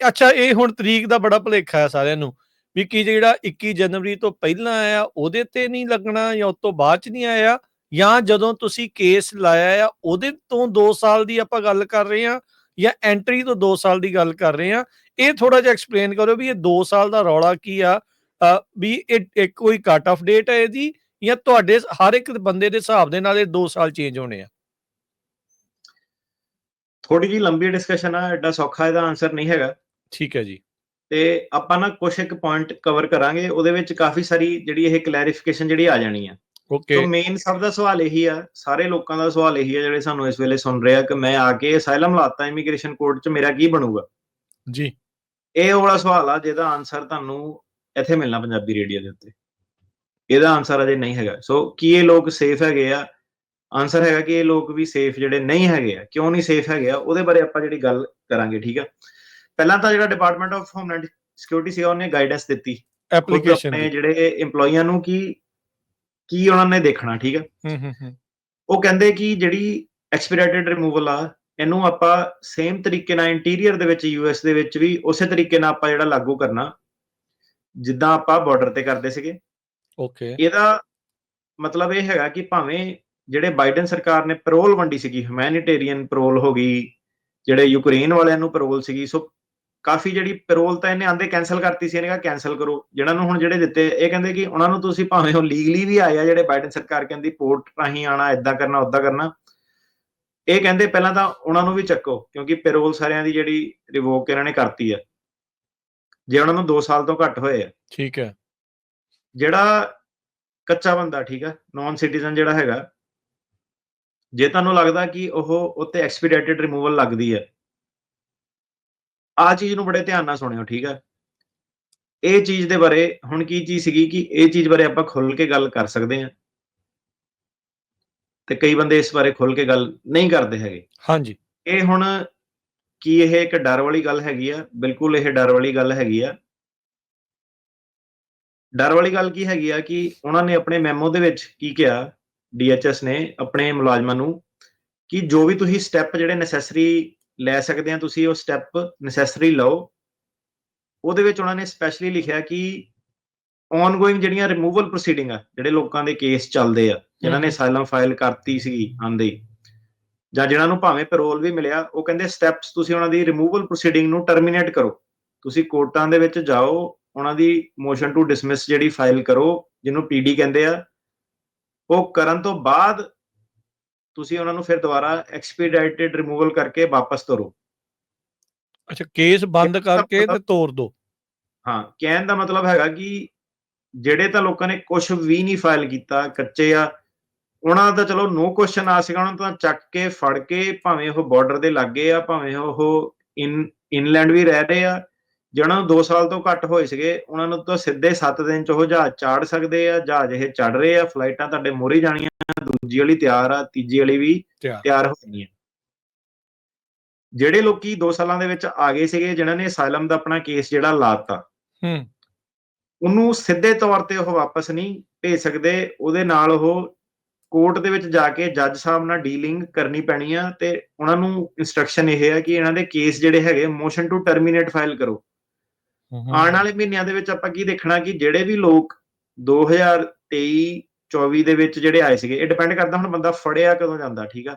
ਅੱਛਾ, ਇਹ ਹੁਣ ਤਰੀਕ ਦਾ ਬੜਾ ਭੁਲੇਖਾ ਹੈ ਸਾਰਿਆਂ ਨੂੰ ਵੀ ਕੀ ਜਿਹੜਾ 21 ਜਨਵਰੀ ਤੋਂ ਪਹਿਲਾਂ ਆਇਆ, ਉਹਦੇ ਤੇ ਨਹੀਂ ਲੱਗਣਾ ਜਾਂ ਉਸ ਤੋਂ ਬਾਅਦ ਚ ਨਹੀਂ ਆਇਆ ਜਾਂ ਜਦੋਂ ਤੁਸੀਂ ਕੇਸ ਲਾਇਆ ਆ, ਉਹਦੇ ਤੋਂ 2 ਸਾਲ ਦੀ ਆਪਾਂ ਗੱਲ ਕਰ ਰਹੇ ਹਾਂ ਜਾਂ ਐਂਟਰੀ ਤੋਂ 2 ਸਾਲ ਦੀ ਗੱਲ ਕਰ ਰਹੇ ਹਾਂ, ਇਹ ਥੋੜਾ ਜਿਹਾ ਐਕਸਪਲੇਨ ਕਰੋ ਵੀ ਇਹ 2 ਸਾਲ ਦਾ ਰੌਲਾ ਕੀ ਆ ਵੀ ਇਹ ਕੋਈ ਕੱਟ ਆਫ ਡੇਟ ਹੈ ਇਹਦੀ ਜਾਂ ਤੁਹਾਡੇ ਹਰ ਇੱਕ ਬੰਦੇ ਦੇ ਹਿਸਾਬ ਦੇ ਨਾਲ ਇਹ 2 ਸਾਲ ਚੇਂਜ ਹੋਣੇ ਆ? ਥੋੜੀ ਜੀ ਲੰਬੀ ਡਿਸਕਸ਼ਨ ਆ, ਐਡਾ ਸੌਖਾ ਇਹਦਾ ਆਨਸਰ ਨਹੀਂ ਹੈਗਾ। ਠੀਕ ਹੈ ਜੀ। ਤੇ ਆਪਾਂ ਨਾ ਕੁਝ ਇੱਕ ਪੁਆਇੰਟ ਕਵਰ ਕਰਾਂਗੇ ਉਹਦੇ ਵਿੱਚ ਕਾਫੀ ਸਾਰੀ ਜਿਹੜੀ ਇਹ ਕਲੈਰੀਫਿਕੇਸ਼ਨ ਜਿਹੜੀ ਆ ਜਾਣੀ ਆ। ਓਕੇ ਸੋ ਮੇਨ ਸਭ ਦਾ ਸਵਾਲ ਇਹੀ ਆ ਸਾਰੇ ਲੋਕਾਂ ਦਾ ਸਵਾਲ ਇਹੀ ਆ ਜਿਹੜੇ ਸਾਨੂੰ ਇਸ ਵੇਲੇ ਸੁਣ ਰਹੇ ਆ ਕਿ ਮੈਂ ਆ ਕੇ ਅਸਾਈਲਮ ਲਾਤਾ ਇਮੀਗ੍ਰੇਸ਼ਨ ਕੋਰਟ 'ਚ ਮੇਰਾ ਕੀ ਬਣੂਗਾ? ਜੀ। ਇਹ ਉਹ ਵਾਲਾ ਸਵਾਲ ਆ ਜਿਹਦਾ ਆਨਸਰ ਤੁਹਾਨੂੰ ਇੱਥੇ ਮਿਲਣਾ ਪੰਜਾਬੀ ਰੇਡੀਓ ਦੇ ਉੱਤੇ। ਇਹਦਾ ਆਨਸਰ ਅਜੇ ਨਹੀਂ ਹੈਗਾ। ਸੋ ਕੀ ਇਹ ਲੋਕ ਸੇਫ ਹੈਗੇ ਆ? ਆਨਸਰ ਹੈਗਾ ਕਿ ਇਹ ਲੋਕ ਵੀ ਸੇਫ ਜਿਹੜੇ ਨਹੀਂ ਹੈਗੇ ਆ। ਕਿਉਂ ਨਹੀਂ ਸੇਫ ਹੈਗੇ ਆ? ਉਹਦੇ ਬਾਰੇ ਆਪਾਂ ਜਿਹੜੀ ਗੱਲ ਕਰਾਂਗੇ ਠੀਕ ਆ? ਪਹਿਲਾਂ ਤਾਂ ਜਿਹੜਾ ਡਿਪਾਰਟਮੈਂਟ ਆਫ ਹੋਮਲੈਂਡ ਸਿਕਿਉਰਿਟੀ ਸੀਗਾ ਉਹਨੇ ਗਾਈਡੈਂਸ ਦਿੱਤੀ। ਐਪਲੀਕੇਸ਼ਨ ਆਪਣੇ ਜਿਹੜੇ EMPLOYEEਆਂ ਨੂੰ ਕੀ ਕੀ ਉਹਨਾਂ ਨੇ ਦੇਖਣਾ ਠੀਕ ਹੂੰ ਹੂੰ ਹੂੰ। ਉਹ ਕਹਿੰਦੇ ਕਿ ਜਿਹੜੀ ਐਕਸਪੀਰੀਟਡ ਰਿਮੂਵਲ ਆ ਇਹਨੂੰ ਆਪਾਂ ਸੇਮ ਤਰੀਕੇ ਨਾਲ ਇੰਟੀਰੀਅਰ ਦੇ ਵਿੱਚ ਯੂਐਸ ਦੇ ਵਿੱਚ ਵੀ ਉਸੇ ਤਰੀਕੇ ਨਾਲ ਆਪਾਂ ਜਿਹੜਾ ਲਾਗੂ ਕਰਨਾ ਜਿੱਦਾਂ ਆਪਾਂ ਬਾਰਡਰ ਤੇ ਕਰਦੇ ਸੀਗੇ। ਓਕੇ ਇਹਦਾ ਮਤਲਬ ਇਹ ਹੈਗਾ ਕਿ ਭਾਵੇਂ ਜਿਹੜੇ ਬਾਈਡਨ ਸਰਕਾਰ ਨੇ ਪੈਰੋਲ ਵੰਡੀ ਸੀਗੀ ਹਿਊਮੈਨਿਟੇਰੀਅਨ ਪੈਰੋਲ ਹੋ ਗਈ ਜਿਹੜੇ ਯੂਕਰੇਨ ਵਾਲਿਆਂ ਨੂੰ ਪੈਰੋਲ ਸੀਗੀ ਸੋ ਕਾਫੀ ਜਿਹੜੀ ਪੈਰੋਲ ਤਾਂ ਇਹਨੇ ਆਂਦੇ ਕੈਨਸਲ ਕਰਤੀ ਸੀ ਇਹਨੇ ਕਿਹਾ ਕੈਨਸਲ ਕਰੋ। ਜਿਹਨਾਂ ਨੂੰ ਹੁਣ ਜਿਹੜੇ ਦਿੱਤੇ ਇਹ ਕਹਿੰਦੇ ਕਿ ਉਹਨਾਂ ਨੂੰ ਤੁਸੀਂ ਭਾਵੇਂ ਉਹ ਲੀਗਲੀ ਵੀ ਆਏ ਆ ਜਿਹੜੇ ਬਾਈਡਨ ਸਰਕਾਰ ਕਹਿੰਦੀ ਪੋਰਟ ਰਾਹੀਂ ਆਣਾ ਇਦਾਂ ਕਰਨਾ ਉਦਾਂ ਕਰਨਾ। ਇਹ ਕਹਿੰਦੇ ਪਹਿਲਾਂ ਤਾਂ ਉਹਨਾਂ ਨੂੰ ਵੀ ਚੱਕੋ ਕਿਉਂਕਿ ਪੈਰੋਲ ਸਾਰਿਆਂ ਦੀ ਜਿਹੜੀ ਰਿਵੋਕ ਇਹਨਾਂ ਨੇ ਕਰਤੀ ਆ। ਜੇ ਉਹਨਾਂ ਨੂੰ 2 ਸਾਲ ਤੋਂ ਘੱਟ ਹੋਏ ਆ। ਠੀਕ ਹੈ। ਜਿਹੜਾ ਕੱਚਾ ਬੰਦਾ ਠੀਕ ਆ ਨਾਨ ਸਿਟੀਜ਼ਨ ਜਿਹੜਾ ਹੈਗਾ ਜੇ ਤੁਹਾਨੂੰ ਲੱਗਦਾ ਕਿ ਉਹ ਉੱਤੇ ਐਕਸਪੀਡੀਟਡ ਰਿਮੂਵਲ ਲੱਗਦੀ ਹੈ ਆ ਚੀਜ਼ ਨੂੰ ਬੜੇ ਧਿਆਨ ਨਾਲ ਸੁਣਿਓ ਠੀਕ ਆ? ਇਹ ਚੀਜ਼ ਦੇ ਬਾਰੇ ਹੁਣ ਕੀ ਚੀਜ਼ ਸੀਗੀ ਕਿ ਇਹ ਚੀਜ਼ ਬਾਰੇ ਆਪਾਂ ਖੁੱਲ ਕੇ ਗੱਲ ਕਰ ਸਕਦੇ ਹਾਂ। ਤੇ ਕਈ ਬੰਦੇ ਇਸ ਬਾਰੇ ਖੁੱਲ ਕੇ ਗੱਲ ਨਹੀਂ ਕਰਦੇ ਹੈਗੇ। ਹਾਂਜੀ। ਇਹ ਹੁਣ ਕੀ ਇਹ ਇੱਕ ਡਰ ਵਾਲੀ ਗੱਲ ਹੈਗੀ ਆ? ਬਿਲਕੁਲ ਇਹ ਡਰ ਵਾਲੀ ਗੱਲ ਹੈਗੀ ਆ। ਡਰ ਵਾਲੀ ਗੱਲ ਕੀ ਹੈਗੀ ਆ ਕਿ ਉਹਨਾਂ ਨੇ ਆਪਣੇ ਮੈਮੋ ਦੇ ਵਿੱਚ ਕੀ ਕਿਹਾ? ਡੀਐਚਐਸ ਨੇ ਆਪਣੇ ਮੁਲਾਜ਼ਮਾਂ ਨੂੰ ਕਿ ਜੋ ਵੀ ਤੁਸੀਂ ਸਟੈਪ ਜਿਹੜੇ ਨੈਸੈਸਰੀ ਲੈ ਸਕਦੇ ਆ ਤੁਸੀਂ ਉਹ ਸਟੈਪ ਨੈਸੈਸਰੀ ਲਓ ਉਹਦੇ ਵਿੱਚ ਉਹਨਾਂ ਨੇ ਸਪੈਸ਼ਲੀ ਲਿਖਿਆ ਕਿ ਔਨਗੋਇੰਗ ਜਿਹੜੀਆਂ ਰਿਮੂਵਲ ਪ੍ਰੋਸੀਡਿੰਗ ਆ ਜਿਹੜੇ ਲੋਕਾਂ ਦੇ ਕੇਸ ਚੱਲਦੇ ਆ ਜਿਨ੍ਹਾਂ ਨੇ। ਅਸਾਈਲਮ ਫਾਈਲ ਕਰਤੀ ਸੀਗੀ ਆਂਦੇ ਜਾਂ ਜਿਨ੍ਹਾਂ ਨੂੰ ਭਾਵੇਂ ਪੈਰੋਲ ਵੀ ਮਿਲਿਆ ਉਹ ਕਹਿੰਦੇ ਸਟੈਪਸ ਤੁਸੀਂ ਉਹਨਾਂ ਦੀ ਰਿਮੂਵਲ ਪ੍ਰੋਸੀਡਿੰਗ ਨੂੰ ਟਰਮੀਨੇਟ ਕਰੋ ਤੁਸੀਂ ਕੋਰਟਾਂ ਦੇ ਵਿੱਚ ਜਾਓ ਉਹਨਾਂ ਦੀ ਮੋਸ਼ਨ ਟੂ ਡਿਸਮਿਸ ਜਿਹੜੀ ਫਾਈਲ ਕਰੋ ਜਿਹਨੂੰ ਪੀਡੀ ਕਹਿੰਦੇ ਆ ਉਹ ਕਰਨ ਤੋਂ ਬਾਅਦ ਤੁਸੀਂ ਉਹਨਾਂ ਨੂੰ ਫਿਰ ਦੁਬਾਰਾ ਐਕਸਪੀਡਾਈਟਡ ਰਿਮੂਵਲ ਕਰਕੇ ਵਾਪਸ ਤੋਰੋ ਅੱਛਾ ਕੇਸ ਬੰਦ ਕਰਕੇ ਤੇ ਤੋੜ ਦੋ। ਹਾਂ ਕਹਿਣ ਦਾ ਮਤਲਬ ਹੈਗਾ ਕਿ ਜਿਹੜੇ ਤਾਂ ਲੋਕਾਂ ਨੇ ਕੁਝ ਵੀ ਨਹੀਂ ਫਾਈਲ ਕੀਤਾ ਕੱਚੇ ਆ ਉਹਨਾਂ ਦਾ ਚਲੋ ਨੋ ਕੁਐਸਚਨ ਆ ਸੀਗਾ ਉਹਨਾਂ ਤਾਂ ਚੱਕ ਕੇ ਫੜ ਕੇ ਭਾਵੇਂ ਉਹ ਬਾਰਡਰ ਦੇ ਲੱਗੇ ਆ ਭਾਵੇਂ ਉਹ ਇਨ ਇਨਲੈਂਡ ਵੀ ਰਹਿ ਰਹੇ ਆ ਜਿਹਨਾਂ ਨੂੰ 2 ਸਾਲ ਤੋਂ ਘੱਟ ਹੋਏ ਸੀਗੇ ਉਹਨਾਂ ਨੂੰ ਤਾਂ ਸਿੱਧੇ 7 ਦਿਨ ਚ ਉਹ ਜਹਾਜ਼ ਚਾੜ ਸਕਦੇ ਆ ਜਹਾਜ਼ ਇਹ ਚੜ ਰਹੇ ਆ ਫਲਾਈਟਾਂ ਤੁਹਾਡੇ ਮੋਰੇ ਜਾਣੀਆਂ ਦੂਜੀ ਵਾਲੀ ਤਿਆਰ ਆ ਤੀਜੀ ਵਾਲੀ ਵੀ ਤਿਆਰ। ਹੋ ਗਈਆਂ ਜਿਹੜੇ ਲੋਕੀ 2 ਸਾਲਾਂ ਦੇ ਵਿੱਚ ਆ ਗਏ ਸੀਗੇ ਜਿਨ੍ਹਾਂ ਨੇ ਅਸਾਈਲਮ ਦਾ ਆਪਣਾ ਕੇਸ ਜਿਹੜਾ ਲਾਤਾ ਹੂੰ। ਉਹਨੂੰ ਸਿੱਧੇ ਤੌਰ ਤੇ ਉਹ ਵਾਪਸ ਨਹੀਂ ਭੇਜ ਸਕਦੇ ਉਹਦੇ ਨਾਲ ਉਹ ਕੋਰਟ ਦੇ ਵਿੱਚ ਜਾ ਕੇ ਜੱਜ ਸਾਹਿਬ ਨਾਲ ਡੀਲਿੰਗ ਕਰਨੀ ਪੈਣੀ ਆ ਤੇ ਉਹਨਾਂ ਨੂੰ ਇਨਸਟਰਕਸ਼ਨ ਇਹ ਹੈ ਕਿ ਇਹਨਾਂ ਦੇ ਕੇਸ ਜਿਹੜੇ ਹੈਗੇ ਮੋਸ਼ਨ ਟੂ ਟਰਮੀਨੇਟ ਫਾਈਲ ਕਰੋ। ਆਉਣ ਵਾਲੇ ਮਹੀਨਿਆਂ ਦੇ ਵਿੱਚ ਆਪਾਂ ਕੀ ਦੇਖਣਾ ਕਿ ਜਿਹੜੇ ਵੀ ਲੋਕ 2023 24 ਦੇ ਵਿੱਚ ਜਿਹੜੇ ਆਏ ਸੀਗੇ, ਇਹ ਡਿਪੈਂਡ ਕਰਦਾ ਹੁਣ ਬੰਦਾ ਫੜਿਆ ਕਦੋਂ ਜਾਂਦਾ, ਠੀਕ ਆ?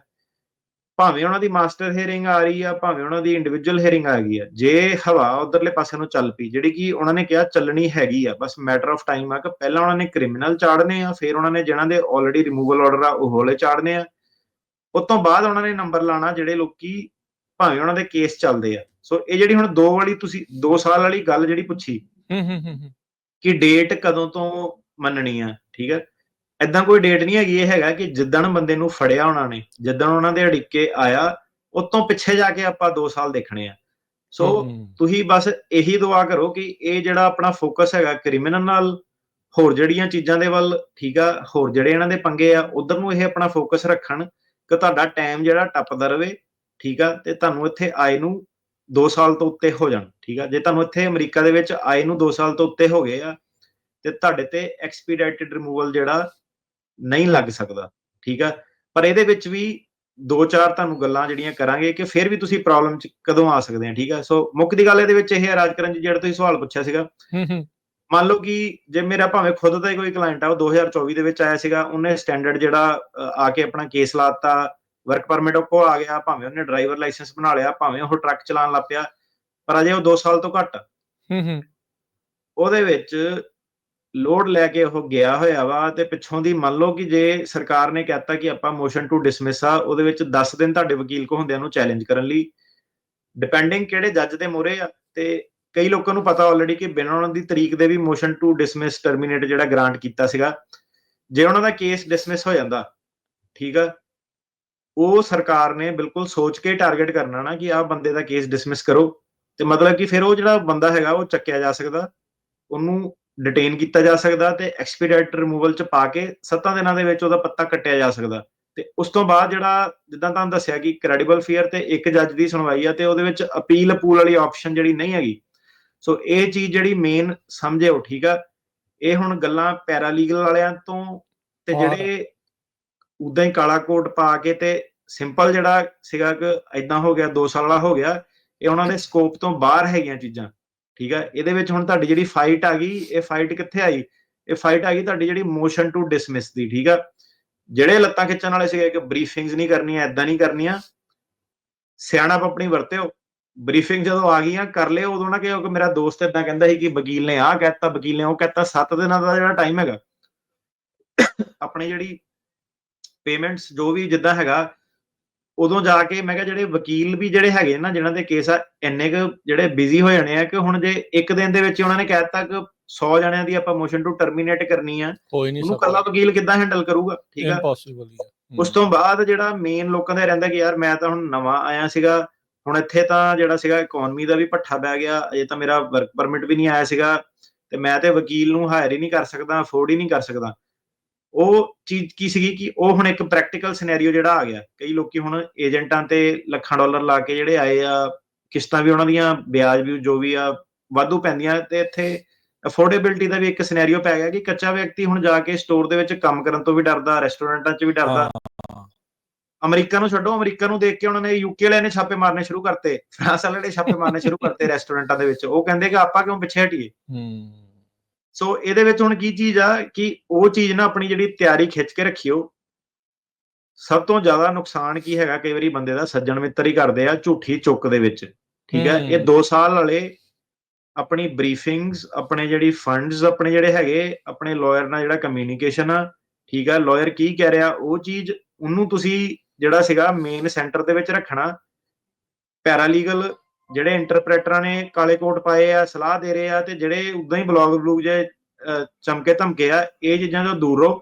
ਭਾਵੇਂ ਉਹਨਾਂ ਦੀ ਮਾਸਟਰ ਹੀਅਰਿੰਗ ਆ ਰਹੀ ਆ, ਭਾਵੇਂ ਉਹਨਾਂ ਦੀ ਇੰਡੀਵਿਜੂਅਲ ਹੀਅਰਿੰਗ ਆ ਗਈ ਆ, ਜੇ ਹਵਾ ਉਧਰਲੇ ਪਾਸੇ ਨੂੰ ਚੱਲ ਪਈ, ਜਿਹੜੀ ਕਿ ਉਹਨਾਂ ਨੇ ਕਿਹਾ ਚੱਲਣੀ ਹੈਗੀ ਆ, ਬਸ ਮੈਟਰ ਆਫ ਟਾਈਮ ਆ ਕਿ ਪਹਿਲਾਂ ਉਹਨਾਂ ਨੇ ਕ੍ਰਿਮੀਨਲ ਚਾੜਨੇ ਆ, ਫਿਰ ਉਹਨਾਂ ਨੇ ਜਿਹਨਾਂ ਦੇ ਆਲਰੇਡੀ ਰਿਮੂਵਲ ਆਰਡਰ ਆ, ਉਹ ਹੋਲੇ ਚਾੜਨੇ ਆ। ਉਸ ਤੋਂ ਬਾਅਦ ਉਹਨਾਂ ਨੇ ਨੰਬਰ ਲਾਣਾ ਜਿਹੜੇ ਲੋਕੀ ਭਾਵੇਂ ਉਹਨਾਂ ਦੇ ਕੇਸ ਚੱਲਦੇ ਆ। ਸੋ ਇਹ ਜਿਹੜੀ ਹੁਣ ਦੋ ਵਾਲੀ ਤੁਸੀਂ 2 ਸਾਲ ਵਾਲੀ ਗੱਲ ਜਿਹੜੀ ਪੁੱਛੀ ਹੂੰ ਹੂੰ ਹੂੰ। ਕਿ ਡੇਟ ਕਦੋਂ ਤੋਂ ਮੰਨਣੀ ਆ ਠੀਕ ਹੈ ਐਦਾਂ ਕੋਈ ਡੇਟ ਨਹੀਂ ਹੈਗੀ ਇਹ ਹੈਗਾ ਕਿ ਜਿੱਦਣ ਬੰਦੇ ਨੂੰ ਫੜਿਆ ਉਹਨਾਂ ਨੇ ਜਿੱਦਣ ਉਹਨਾਂ ਦੇ ਅੜਿੱਕੇ ਆਇਆ ਉਤੋਂ ਪਿੱਛੇ ਜਾ ਕੇ ਆਪਾਂ 2 ਸਾਲ ਦੇਖਣੇ ਆ। ਸੋ ਤੁਸੀਂ ਬਸ ਇਹੀ ਦੁਆ ਕਰੋ ਕਿ ਇਹ ਜਿਹੜਾ ਆਪਣਾ ਫੋਕਸ ਹੈਗਾ ਕ੍ਰਿਮੀਨਲ ਨਾਲ ਹੋਰ ਜਿਹੜੀਆਂ ਚੀਜ਼ਾਂ ਦੇ ਵੱਲ ਠੀਕ ਆ ਹੋਰ ਜਿਹੜੇ ਇਹਨਾਂ ਦੇ ਪੰਗੇ ਆ ਉਧਰ ਨੂੰ ਇਹ ਆਪਣਾ ਫੋਕਸ ਰੱਖਣ ਕਿ ਤੁਹਾਡਾ ਟਾਈਮ ਜਿਹੜਾ ਟੱਪਦਾ ਰਵੇ ਠੀਕ ਆ ਤੇ ਤੁਹਾਨੂੰ ਇੱਥੇ ਆਏ ਨੂੰ 2 ਸਾਲ ਤੋਂ ਉੱਤੇ ਹੋ ਜਾਣ ਠੀਕ ਆ? ਜੇ ਤੁਹਾਨੂੰ ਇੱਥੇ ਅਮਰੀਕਾ ਦੇ ਵਿੱਚ ਆਏ ਨੂੰ 2 ਸਾਲ ਤੋਂ ਉੱਤੇ ਹੋ ਗਏ ਆ ਤੇ ਤੁਹਾਡੇ ਤੇ ਐਕਸਪੀਡਾਈਟਡ ਰਿਮੂਵਲ ਜਿਹੜਾ ਨਹੀਂ ਲੱਗ ਸਕਦਾ ਠੀਕ ਆ? ਪਰ ਇਹਦੇ ਵਿੱਚ ਵੀ ਦੋ ਚਾਰ ਤੁਹਾਨੂੰ ਗੱਲਾਂ ਜਿਹੜੀਆਂ ਕਰਾਂਗੇ ਕਿ ਫਿਰ ਵੀ ਤੁਸੀਂ ਪ੍ਰੋਬਲਮ ਚ ਕਦੋਂ ਆ ਸਕਦੇ ਆ ਠੀਕ ਆ? ਸੋ ਮੁੱਖ ਦੀ ਗੱਲ ਇਹਦੇ ਵਿੱਚ ਇਹ ਹੈ ਰਾਜਕਰਨ ਜੀ ਜਿਹੜਾ ਤੁਸੀਂ ਸਵਾਲ ਪੁੱਛਿਆ ਸੀਗਾ। ਮੰਨ ਲਓ ਕਿ ਜੇ ਮੇਰਾ ਭਾਵੇਂ ਖੁਦ ਦਾ ਹੀ ਕੋਈ ਕਲਾਇੰਟ ਆ ਉਹ 2024 ਦੇ ਵਿੱਚ ਆਇਆ ਸੀਗਾ ਉਹਨੇ ਸਟੈਂਡਰਡ ਜਿਹੜਾ ਆ ਕੇ ਆਪਣਾ ਕੇਸ ਲਾਤਾ ਵਰਕ ਪਰਮਿਟ ਕੋ ਆ ਗਿਆ ਭਾਵੇਂ ਉਹਨੇ ਡਰਾਈਵਰ ਲਾਇਸੈਂਸ ਬਣਾ ਲਿਆ ਭਾਵੇਂ ਉਹ ਟਰੱਕ ਚਲਾਉਣ ਲੱਗ ਪਿਆ ਪਰ ਅਜੇ ਉਹ 2 ਸਾਲ ਤੋਂ ਘੱਟ। ਹੂੰ ਹੂੰ ਉਹਦੇ ਵਿੱਚ ਲੋਡ ਲੈ ਕੇ ਉਹ ਗਿਆ ਹੋਇਆ ਵਾ ਤੇ ਪਿੱਛੋਂ ਦੀ ਮੰਨ ਲਓ ਕਿ ਜੇ ਸਰਕਾਰ ਨੇ ਕਹਿਤਾ ਕਿ ਆਪਾਂ ਮੋਸ਼ਨ ਟੂ ਡਿਸਮਿਸ ਆ ਉਹਦੇ ਵਿੱਚ 10 ਦਿਨ ਤੁਹਾਡੇ ਵਕੀਲ ਕੋ ਹੁੰਦਿਆਂ ਨੂੰ ਚੈਲੰਜ ਕਰਨ ਲਈ ਡਿਪੈਂਡਿੰਗ ਕਿਹੜੇ ਜੱਜ ਦੇ ਮੂਹਰੇ ਆ ਤੇ ਕਈ ਲੋਕਾਂ ਨੂੰ ਪਤਾ ਆਲਰੇਡੀ ਕਿ ਬਿਨਾਂ ਉਹਨਾਂ ਦੀ ਤਰੀਕ ਦੇ ਵੀ ਮੋਸ਼ਨ ਟੂ ਡਿਸਮਿਸ ਟਰਮੀਨੇਟ ਜਿਹੜਾ ਗ੍ਰਾਂਟ ਕੀਤਾ ਸੀਗਾ ਜੇ ਉਹਨਾਂ ਦਾ ਕੇਸ ਡਿਸਮਿਸ ਹੋ ਜਾਂਦਾ ਠੀਕ ਆ ਉਹ ਸਰਕਾਰ ਨੇ ਬਿਲਕੁਲ ਸੋਚ ਕੇ ਟਾਰਗੇਟ ਕਰਨਾ ਨਾ ਕਿ ਆਹ ਬੰਦੇ ਦਾ ਕੇਸ ਡਿਸਮਿਸ ਕਰੋ। ਤੇ ਮਤਲਬ ਕਿ ਫਿਰ ਉਹ ਜਿਹੜਾ ਬੰਦਾ ਹੈਗਾ ਉਹ ਚੱਕਿਆ ਜਾ ਸਕਦਾ। ਉਹਨੂੰ ਡਿਟੇਨ ਕੀਤਾ ਜਾ ਸਕਦਾ ਤੇ ਐਕਸਪੀਡਾਈਟ ਰਿਮੂਵਲ ਚ ਪਾ ਕੇ 7 ਦਿਨਾਂ ਦੇ ਵਿੱਚ ਉਹਦਾ ਪੱਤਾ ਕੱਟਿਆ ਜਾ ਸਕਦਾ। ਤੇ ਉਸ ਤੋਂ ਬਾਅਦ ਜਿਹੜਾ ਜਿੱਦਾਂ ਤੁਹਾਨੂੰ ਦੱਸਿਆ ਕਿ ਕ੍ਰੈਡੀਬਲ ਫੀਅਰ ਤੇ ਇੱਕ ਜੱਜ ਦੀ ਸੁਣਵਾਈ ਆ ਤੇ ਉਹਦੇ ਵਿੱਚ ਅਪੀਲ ਅਪੂਲ ਵਾਲੀ ਆਪਸ਼ਨ ਜਿਹੜੀ ਨਹੀਂ ਹੈਗੀ। ਸੋ ਇਹ ਚੀਜ਼ ਜਿਹੜੀ ਮੇਨ ਸਮਝਿਓ ਠੀਕ ਆ। ਇਹ ਹੁਣ ਗੱਲਾਂ ਪੈਰਾਲੀਗਲ ਵਾਲਿਆਂ ਤੋਂ ਤੇ। ਜਿਹੜੇ ਉਦਾਂ ਹੀ ਕਾਲਾ ਕੋਟ ਪਾ ਕੇ ਤੇ ਸਿੰਪਲ ਜਿਹੜਾ ਸੀਗਾ ਕਿ ਇਦਾਂ ਹੋ ਗਿਆ 2 ਸਾਲ ਵਾਲਾ ਹੋ ਗਿਆ, ਇਹ ਉਹਨਾਂ ਦੇ ਸਕੋਪ ਤੋਂ ਬਾਹਰ ਹੈਗੀਆਂ ਚੀਜ਼ਾਂ, ਠੀਕ ਹੈ ਇਹਦੇ ਵਿੱਚ ਹੁਣ ਤੁਹਾਡੀ ਜਿਹੜੀ ਫਾਈਟ ਆ ਗਈ, ਇਹ ਫਾਈਟ ਕਿੱਥੇ ਆਈ? ਇਹ ਫਾਈਟ ਆ ਗਈ ਤੁਹਾਡੀ ਜਿਹੜੀ ਮੋਸ਼ਨ ਟੂ ਡਿਸਮਿਸ ਦੀ, ਠੀਕ ਆ? ਜਿਹੜੇ ਲੱਤਾਂ ਖਿੱਚਣ ਵਾਲੇ ਸੀਗੇ ਕਿ ਬਰੀਫਿੰਗਸ ਨਹੀਂ ਕਰਨੀਆਂ ਐਦਾਂ ਨਹੀਂ ਕਰਨੀਆਂ, ਸਿਆਣਪ ਆਪਣੀ ਵਰਤਿਓ ਬਰੀਫਿੰਗ ਜਦੋਂ ਆ ਗਈਆਂ, ਕਰ ਲਿਓ, ਉਦੋਂ ਨਾ ਕਿਹੋ ਕਿ ਮੇਰਾ ਦੋਸਤ ਇਦਾਂ ਕਹਿੰਦਾ ਸੀ ਕਿ ਵਕੀਲ ਨੇ ਆਹ ਕਹਿਤਾ, ਵਕੀਲ ਨੇ ਉਹ ਕਹਿਤਾ 7 ਦਿਨਾਂ ਦਾ ਜਿਹੜਾ ਟਾਈਮ ਹੈਗਾ, ਆਪਣੀ ਜਿਹੜੀ ਪੇਮੈਂਟਸ ਜੋ ਵੀ ਜਿੱਦਾਂ ਹੈਗਾ ਉਦੋਂ ਜਾ ਕੇ ਮੈਂ ਕਿਹਾ ਜਿਹੜੇ ਵਕੀਲ ਵੀ ਜਿਹੜੇ ਹੈਗੇ ਨਾ ਜਿਨ੍ਹਾਂ ਦੇ ਕੇਸ ਆ ਇੰਨੇ ਕੁ ਜਿਹੜੇ ਬਿਜ਼ੀ ਹੋ ਜਾਣੇ ਆ ਕਿ ਹੁਣ ਜੇ ਇੱਕ ਦਿਨ ਦੇ ਵਿੱਚ ਉਹਨਾਂ ਨੇ ਕਹਿ ਦਿੱਤਾ ਕਿ 100 ਜਣਿਆਂ ਦੀ ਆਪਾਂ ਮੋਸ਼ਨ ਟੂ ਟਰਮੀਨੇਟ ਕਰਨੀ ਆ ਉਹਨੂੰ ਕੱਲਾ ਵਕੀਲ ਕਿੱਦਾਂ ਹੈਂਡਲ ਕਰੂਗਾ? ਠੀਕ ਆ? ਇੰਪੋਸੀਬਲ ਹੀ ਹੈ। ਉਸ ਤੋਂ ਬਾਅਦ ਜਿਹੜਾ ਮੇਨ ਲੋਕਾਂ ਦਾ ਰਹਿੰਦਾ ਕਿ ਯਾਰ ਮੈਂ ਤਾਂ ਹੁਣ ਨਵਾਂ ਆਇਆ ਸੀਗਾ ਹੁਣ ਇੱਥੇ ਤਾਂ ਜਿਹੜਾ ਸੀਗਾ ਇਕਨੋਮੀ ਦਾ ਵੀ ਪੱਠਾ ਪੈ ਗਿਆ ਅਜੇ ਤਾਂ ਮੇਰਾ ਵਰਕ ਪਰਮਿਟ ਵੀ ਨਹੀਂ ਆਇਆ ਸੀਗਾ ਤੇ ਮੈਂ ਤੇ ਵਕੀਲ ਨੂੰ ਹਾਇਰ ਹੀ ਨਹੀਂ ਕਰ ਸਕਦਾ ਅਫੋਰਡ ਹੀ ਨਹੀਂ ਕਰ ਸਕਦਾ। ਉਹ ਚੀਜ਼ ਕੀ ਸੀਗੀ ਕਿ ਉਹ ਹੁਣ ਇੱਕ ਪ੍ਰੈਕਟੀਕਲ ਸਿਨੈਰੀਓ ਜਿਹੜਾ ਆ ਗਿਆ। ਕਈ ਲੋਕੀ ਹੁਣ ਏਜੰਟਾਂ ਤੇ ਲੱਖਾਂ ਡਾਲਰ ਲਾ ਕੇ ਜਿਹੜੇ ਆਏ ਆ ਕਿਸ਼ਤਾਂ ਵੀ ਉਹਨਾਂ ਦੀਆਂ ਵਿਆਜ ਵੀ ਜੋ ਵੀ ਆ ਵਾਧੂ ਪੈਂਦੀਆਂ ਤੇ ਇੱਥੇ ਅਫੋਰਡੇਬਿਲਟੀ ਦਾ ਵੀ ਇੱਕ ਸਿਨੈਰੀਓ ਪੈ ਗਿਆ ਕਿ ਕੱਚਾ ਵਿਅਕਤੀ ਹੁਣ ਜਾ ਕੇ ਸਟੋਰ ਦੇ ਵਿੱਚ ਕੰਮ ਕਰਨ ਤੋਂ ਵੀ ਡਰਦਾ ਰੈਸਟੋਰੈਂਟਾਂ 'ਚ ਵੀ ਡਰਦਾ। ਅਮਰੀਕਾ ਨੂੰ ਛੱਡੋ ਅਮਰੀਕਾ ਨੂੰ ਦੇਖ ਕੇ ਉਹਨਾਂ ਨੇ ਯੂਕੇ ਵਾਲਿਆਂ ਨੇ ਛਾਪੇ ਮਾਰਨੇ ਸ਼ੁਰੂ ਕਰਤੇ ਫਰਾਂਸ ਵਾਲਿਆਂ ਨੇ ਛਾਪੇ ਮਾਰਨੇ ਸ਼ੁਰੂ ਕਰਤੇ ਰੈਸਟੋਰੈਂਟਾਂ ਦੇ ਵਿੱਚ। ਉਹ ਕਹਿੰਦੇ ਕਿ ਆਪਾਂ ਕਿਉਂ ਪਿੱਛੇ ਹਟੀਏ? ਹੂੰ। ਸੋ ਇਹਦੇ ਵਿੱਚ ਹੁਣ ਕੀ ਚੀਜ਼ ਆ ਕਿ ਉਹ ਚੀਜ਼ ਨਾ ਆਪਣੀ ਜਿਹੜੀ ਤਿਆਰੀ ਖਿੱਚ ਕੇ ਰੱਖਿਓ। ਸਭ ਤੋਂ ਜ਼ਿਆਦਾ ਨੁਕਸਾਨ ਕੀ ਹੈਗਾ ਕਈ ਵਾਰੀ ਬੰਦੇ ਦਾ ਸੱਜਣ ਮਿੱਤਰ ਹੀ ਕਰਦੇ ਆ ਝੂਠੀ ਚੁੱਕ ਦੇ ਵਿੱਚ। ਠੀਕ ਹੈ? ਇਹ ਹਮ। 2 ਸਾਲ ਵਾਲੇ ਆਪਣੀ ਬਰੀਫਿੰਗਸ ਆਪਣੇ ਜਿਹੜੀ ਫੰਡਸ ਆਪਣੇ ਜਿਹੜੇ ਹੈਗੇ ਆਪਣੇ ਲਾਇਰ ਨਾਲ ਜਿਹੜਾ ਕਮਿਊਨੀਕੇਸ਼ਨ ਆ ਠੀਕ ਆ ਲਾਇਰ ਕੀ ਕਹਿ ਰਿਹਾ ਉਹ ਚੀਜ਼ ਉਹਨੂੰ ਤੁਸੀਂ ਜਿਹੜਾ ਸੀਗਾ ਮੇਨ ਸੈਂਟਰ ਦੇ ਵਿੱਚ ਰੱਖਣਾ। ਪੈਰਾਲੀਗਲ ਜਿਹੜੇ ਇੰਟਰਪ੍ਰੀਟਰਾਂ ਨੇ ਕਾਲੇ ਕੋਟ ਪਾਏ ਆ ਸਲਾਹ ਦੇ ਰਹੇ ਆ ਤੇ ਜਿਹੜੇ ਉਦਾਂ ਹੀ ਬਲੌਗ ਬਲੂਗ ਜੇ ਚਮਕੇ ਧਮਕੇ ਆ ਇਹ ਚੀਜ਼ਾਂ ਤੋਂ ਦੂਰ ਰਹੋ।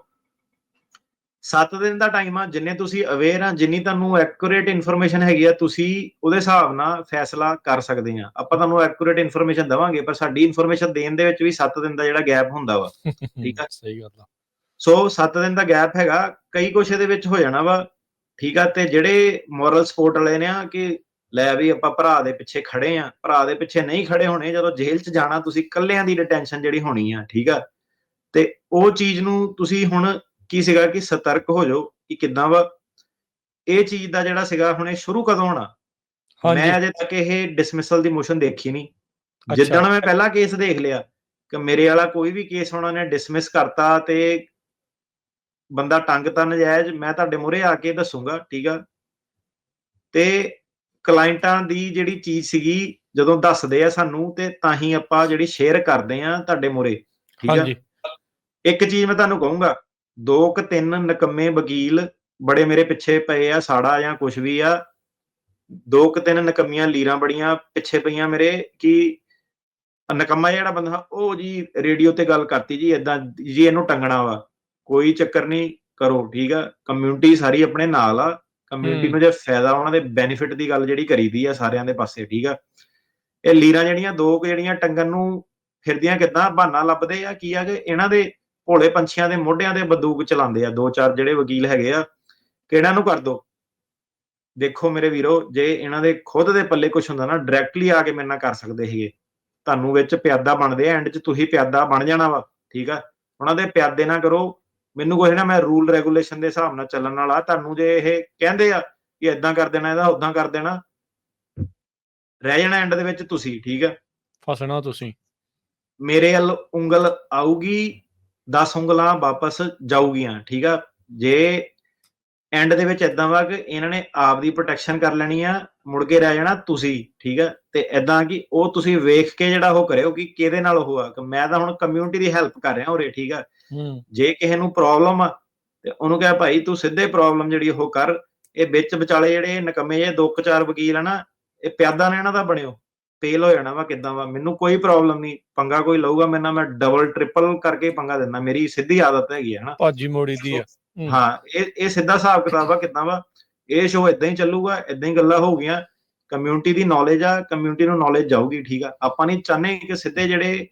7 ਦਿਨ ਦਾ ਟਾਈਮ ਆ ਜਿੰਨੇ ਤੁਸੀਂ ਅਵੇਅਰ ਆ ਜਿੰਨੀ ਤੁਹਾਨੂੰ ਐਕੂਰੇਟ ਇਨਫੋਰਮੇਸ਼ਨ ਹੈਗੀ ਆ ਤੁਸੀਂ ਉਹਦੇ ਹਿਸਾਬ ਨਾਲ ਫੈਸਲਾ ਕਰ ਸਕਦੇ ਆ। ਆਪਾਂ ਤੁਹਾਨੂੰ ਐਕੂਰੇਟ ਇਨਫੋਰਮੇਸ਼ਨ ਦਵਾਂਗੇ ਪਰ ਸਾਡੀ ਇਨਫੋਰਮੇਸ਼ਨ ਦੇਣ ਦੇ ਵਿੱਚ ਵੀ 7 ਦਿਨ ਦਾ ਜਿਹੜਾ ਗੈਪ ਹੁੰਦਾ ਵਾ ਠੀਕ ਆ। ਸਹੀ ਗੱਲ ਆ। ਸੋ 7 ਦਿਨ ਦਾ ਗੈਪ ਹੈਗਾ ਕਈ ਕੁਛ ਇਹਦੇ ਵਿੱਚ ਹੋ ਜਾਣਾ ਵਾ ਠੀਕ ਆ? ਤੇ ਜਿਹੜੇ ਮੋਰਲ ਸਪੋਰਟ ਵਾਲੇ ਨੇ ਆ ਕਿ ਲੈ ਵੀ ਆਪਾਂ ਭਰਾ ਦੇ ਪਿੱਛੇ ਖੜੇ ਆ। ਭਰਾ ਦੇ ਪਿੱਛੇ ਨਹੀਂ ਖੜੇ ਹੋਣੇ ਜਦੋਂ ਜੇਲ੍ਹ 'ਚ ਜਾਣਾ ਤੁਸੀਂ ਇਕੱਲਿਆਂ ਦੀ ਡਿਟੈਂਸ਼ਨ ਜਿਹੜੀ ਹੋਣੀ ਆ ਠੀਕ ਆ? ਤੇ ਉਹ ਚੀਜ਼ ਨੂੰ ਤੁਸੀਂ ਹੁਣ ਕੀ ਸੀਗਾ ਕਿ ਸਤਰਕ ਹੋ ਜਾਓ ਕਿ ਕਿੱਦਾਂ ਵਾ? ਇਹ ਚੀਜ਼ ਦਾ ਜਿਹੜਾ ਸੀਗਾ ਹੁਣ ਸ਼ੁਰੂ ਕਦੋਂ ਹੋਣਾ? ਮੈਂ ਅਜੇ ਤੱਕ ਇਹ ਡਿਸਮਿਸਲ ਦੀ ਮੋਸ਼ਨ ਦੇਖੀ ਨਹੀਂ। ਜਿੱਦਣ ਮੈਂ ਪਹਿਲਾ ਕੇਸ ਦੇਖ ਲਿਆ ਕਿ ਮੇਰੇ ਵਾਲਾ ਕੋਈ ਵੀ ਕੇਸ ਉਹਨਾਂ ਨੇ ਡਿਸਮਿਸ ਕਰਤਾ ਤੇ ਬੰਦਾ ਟੰਗ ਤਾਂ ਨਜਾਇਜ਼ ਮੈਂ ਤੁਹਾਡੇ ਮੂਹਰੇ ਆ ਕੇ ਦੱਸੂਗਾ ਠੀਕ ਆ? ਤੇ ਕਲਾਇੰਟਾਂ ਦੀ ਜਿਹੜੀ ਚੀਜ਼ ਸੀਗੀ ਜਦੋਂ ਦੱਸਦੇ ਆ ਸਾਨੂੰ ਤੇ ਤਾਂ ਹੀ ਆਪਾਂ ਜਿਹੜੀ ਸ਼ੇਅਰ ਕਰਦੇ ਆ ਤੁਹਾਡੇ ਮੂਹਰੇ ਠੀਕ ਆ? ਇੱਕ ਚੀਜ਼ ਮੈਂ ਤੁਹਾਨੂੰ ਕਹੂੰਗਾ ਦੋ ਕ ਤਿੰਨ ਨਕੰਮੇ ਵਕੀਲ ਬੜੇ ਮੇਰੇ ਪਿੱਛੇ ਪਏ ਆ ਸਾੜਾ ਜਾਂ ਕੁਝ ਵੀ ਆ ਦੋ ਕ ਤਿੰਨ ਨਕੰਮੀਆਂ ਲੀਰਾਂ ਬੜੀਆਂ ਪਿੱਛੇ ਪਈਆਂ ਮੇਰੇ ਕਿ ਨਕੰਮਾ ਜਿਹੜਾ ਬੰਦਾ ਉਹ ਜੀ ਰੇਡੀਓ ਤੇ ਗੱਲ ਕਰਤੀ ਜੀ ਇਦਾਂ ਜੀ ਇਹਨੂੰ ਟੰਗਣਾ ਵਾ ਕੋਈ ਚੱਕਰ ਨਹੀਂ ਕਰੋ ਠੀਕ ਆ? ਕਮਿਊਨਿਟੀ ਸਾਰੀ ਆਪਣੇ ਨਾਲ ਆ ਕਮਿਊਨਿਟੀ। ਨੂੰ ਜੇ ਫਾਇਦਾ ਉਹਨਾਂ ਦੇ ਬੈਨੀਫਿਟ ਦੀ ਗੱਲ ਜਿਹੜੀ ਕਰੀਦੀ ਆ ਸਾਰਿਆਂ ਦੇ ਪਾਸੇ ਠੀਕ ਆ? ਇਹ ਲੀਰਾਂ ਜਿਹੜੀਆਂ ਦੋ ਜਿਹੜੀਆਂ ਟੰਗਣ ਨੂੰ ਫਿਰਦੀਆਂ ਕਿਦਾਂ ਬਹਾਨਾ ਲੱਭਦੇ ਆ ਕੀ ਆ ਕਿ ਇਹਨਾਂ ਦੇ ਭੋਲੇ ਪੰਛੀਆਂ ਦੇ ਮੋਢਿਆਂ ਤੇ ਬੰਦੂਕ ਚਲਾਉਂਦੇ ਆ ਦੋ ਚਾਰ ਜਿਹੜੇ ਵਕੀਲ ਹੈਗੇ ਆ ਕਿ ਇਹਨਾਂ ਨੂੰ ਕਰ ਦੋ। ਦੇਖੋ ਮੇਰੇ ਵੀਰੋ ਜੇ ਇਹਨਾਂ ਦੇ ਖੁਦ ਦੇ ਪੱਲੇ ਕੁਝ ਹੁੰਦਾ ਨਾ ਡਾਇਰੈਕਟਲੀ ਆ ਕੇ ਮੇਰੇ ਨਾਲ ਕਰ ਸਕਦੇ ਸੀਗੇ। ਤੁਹਾਨੂੰ ਵਿੱਚ ਪਿਆਦਾ ਬਣਦੇ ਆ ਐਂਡ 'ਚ ਤੁਸੀਂ ਪਿਆਦਾ ਬਣ ਜਾਣਾ ਵਾ ਠੀਕ ਆ? ਉਹਨਾਂ ਦੇ ਪਿਆਦੇ ਨਾ ਕਰੋ ਮੈਨੂੰ ਕੋਈ ਨਾ ਮੈਂ ਰੂਲ ਰੈਗੂਲੇਸ਼ਨ ਦੇ ਹਿਸਾਬ ਨਾਲ ਚੱਲਣ ਵਾਲਾ। ਤੁਹਾਨੂੰ ਜੇ ਇਹ ਕਹਿੰਦੇ ਆ ਕਿ ਇਦਾਂ ਕਰ ਦੇਣਾ ਇਹਦਾ ਉਦਾਂ ਕਰ ਦੇਣਾ ਰਹਿ ਜਾਣਾ ਐਂਡ ਦੇ ਵਿੱਚ ਤੁਸੀਂ ਠੀਕ ਆ? ਫਸਣਾ ਤੁਸੀਂ। ਮੇਰੇ ਵੱਲ ਉਂਗਲ ਆਊਗੀ 10 ਉਂਗਲਾਂ ਵਾਪਸ ਜਾਊਗੀਆਂ ਠੀਕ ਆ? ਜੇ ਐਂਡ ਦੇ ਵਿੱਚ ਇਦਾਂ ਵਾ ਕਿ ਇਹਨਾਂ ਨੇ ਆਪ ਦੀ ਪ੍ਰੋਟੈਕਸ਼ਨ ਕਰ ਲੈਣੀ ਆ ਮੁੜ ਕੇ ਰਹਿ ਜਾਣਾ ਤੁਸੀਂ ਠੀਕ ਆ? ਤੇ ਇਦਾਂ ਕਿ ਉਹ ਤੁਸੀਂ ਵੇਖ ਕੇ ਜਿਹੜਾ ਉਹ ਕਰਿਓ ਕਿ ਕਿਹਦੇ ਨਾਲ ਉਹ ਆ ਕਿ ਮੈਂ ਤਾਂ ਹੁਣ ਕਮਿਊਨਿਟੀ ਦੀ ਹੈਲਪ ਕਰ ਰਿਹਾ ਉਰੇ ਠੀਕ ਆ? ਹੂੰ। ਜੇ ਕਿਸੇ ਨੂੰ ਪ੍ਰੋਬਲਮ ਆ ਤੇ ਉਹਨੂੰ ਕਹੇ ਭਾਈ ਤੂੰ ਸਿੱਧੇ ਪ੍ਰੋਬਲਮ ਜਿਹੜੀ ਉਹ ਕਰ ਇਹ ਵਿੱਚ ਵਿਚਾਲੇ ਜਿਹੜੇ ਨਕਮੇ ਜੇ ਦੋ ਕੁ ਚਾਰ ਵਕੀਲ ਆ ਨਾ ਇਹ ਪਿਆਦਾ ਨੇ ਇਹਨਾਂ ਦਾ ਬਣਿਓ ਫੇਲ ਹੋ ਜਾਣਾ ਵਾ ਕਿਦਾਂ ਵਾ ਮੈਨੂੰ ਕੋਈ ਪ੍ਰੋਬਲਮ ਨਹੀਂ ਪੰਗਾ ਕੋਈ ਲਊਗਾ ਮੇਰੇ ਨਾਲ ਮੈਂ ਡਬਲ ਟ੍ਰਿਪਲ ਕਰਕੇ ਪੰਗਾ ਦਿੰਦਾ ਮੇਰੀ ਸਿੱਧੀ ਆਦਤ ਹੈਗੀ ਹੈ ਨਾ ਭਾਜੀ ਮੋੜੀ ਦੀ ਆ। ਹੂੰ। ਹਾਂ ਇਹ ਇਹ ਸਿੱਧਾ ਹਿਸਾਬ ਕਿਤਾਬ ਆ ਕਿਦਾਂ ਵਾ? ਇਹ ਸ਼ੋ ਇਦਾਂ ਹੀ ਚੱਲੂਗਾ ਇਦਾਂ ਹੀ ਗੱਲਾਂ ਹੋਊਗੀਆਂ ਕਮਿਊਨਿਟੀ ਦੀ ਨੌਲੇਜ ਆ ਕਮਿਊਨਿਟੀ ਨੂੰ ਨੌਲੇਜ ਜਾਊਗੀ ਠੀਕ ਆ। ਆਪਾਂ ਨਹੀਂ ਚਾਹੁੰਦੇ ਕਿ ਸਿੱਧੇ ਜਿਹੜੇ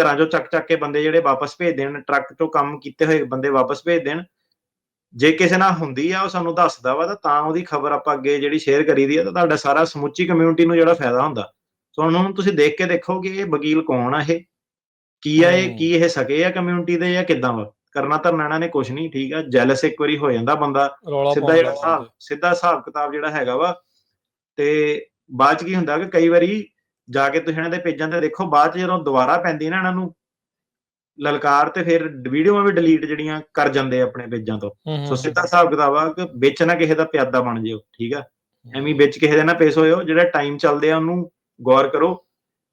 ਘਰਾਂ ਚੋਂ ਚੱਕ ਚੱਕ ਕੇ ਬੰਦੇ ਜਿਹੜੇ ਵਾਪਸ ਭੇਜ ਦੇਣ ਟਰੱਕ ਤੋਂ ਕੰਮ ਕੀਤੇ ਹੋਏ ਬੰਦੇ ਵਾਪਸ ਭੇਜ ਦੇਣ। ਜੇ ਕਿਸੇ ਨਾਲ ਹੁੰਦੀ ਆ ਉਹ ਸਾਨੂੰ ਦੱਸਦਾ ਵਾ ਤਾਂ ਤਾਂ ਉਹਦੀ ਖਬਰ ਆਪਾਂ ਅੱਗੇ ਜਿਹੜੀ ਸ਼ੇਅਰ ਕਰੀਦੀ ਆ ਤਾਂ ਤੁਹਾਡਾ ਸਾਰਾ ਸਮੁੱਚੀ ਕਮਿਊਨਿਟੀ ਨੂੰ ਜਿਹੜਾ ਫਾਇਦਾ ਹੁੰਦਾ। ਸੋ ਹੁਣ ਤੁਸੀਂ ਦੇਖ ਕੇ ਦੇਖੋ ਕਿ ਇਹ ਵਕੀਲ ਕੌਣ ਆ ਇਹ? ਕੀ ਆ ਇਹ। ਕੀ ਇਹ ਸਕੇ ਆ ਕਮਿਊਨਿਟੀ ਦੇ ਜਾਂ ਕਿਦਾਂ ਵਾ? ਕਰਨਾ ਤਾਂ ਇਹਨਾਂ ਨੇ ਕੁਝ ਨਹੀਂ ਠੀਕ ਆ ਜੈਲਸ ਇੱਕ ਵਾਰੀ ਹੋ ਜਾਂਦਾ ਬੰਦਾ ਸਿੱਧਾ ਜਿਹੜਾ ਹਿਸਾਬ ਸਿੱਧਾ ਹਿਸਾਬ ਕਿਤਾਬ ਜਿਹੜਾ ਹੈਗਾ ਵਾ ਤੇ ਬਾਅਦ ਚ ਕੀ ਹੁੰਦਾ ਕਿ ਕਈ ਵਾਰੀ ਜਾ ਕੇ ਤੁਸੀਂ ਇਹਨਾਂ ਦੇ ਪੇਜਾਂ ਤੇ ਦੇਖੋ ਬਾਅਦ ਚ ਜਦੋਂ ਦੁਬਾਰਾ ਪੈਂਦੀ ਨਾ ਇਹਨਾਂ ਨੂੰ ਲਲਕਾਰ ਤੇ ਫਿਰ ਵੀਡੀਓਆਂ ਵੀ ਡਿਲੀਟ ਜਿਹੜੀਆਂ ਕਰ ਜਾਂਦੇ ਆਪਣੇ ਪੇਜਾਂ ਤੋਂ। ਸੋ ਸਿੱਧਾ ਹਿਸਾਬ ਕਿਤਾਬ ਆ ਕਿ ਵਿੱਚ ਨਾ ਕਿਸੇ ਦਾ ਪਿਆਦਾ ਬਣ ਜਿਓ ਠੀਕ ਆ? ਐਵੇਂ ਵਿੱਚ ਕਿਸੇ ਦੇ ਨਾ ਪੇਸ਼ ਹੋਇਓ ਜਿਹੜਾ ਟਾਈਮ ਚੱਲਦੇ ਆ ਉਹਨੂੰ ਗੌਰ ਕਰੋ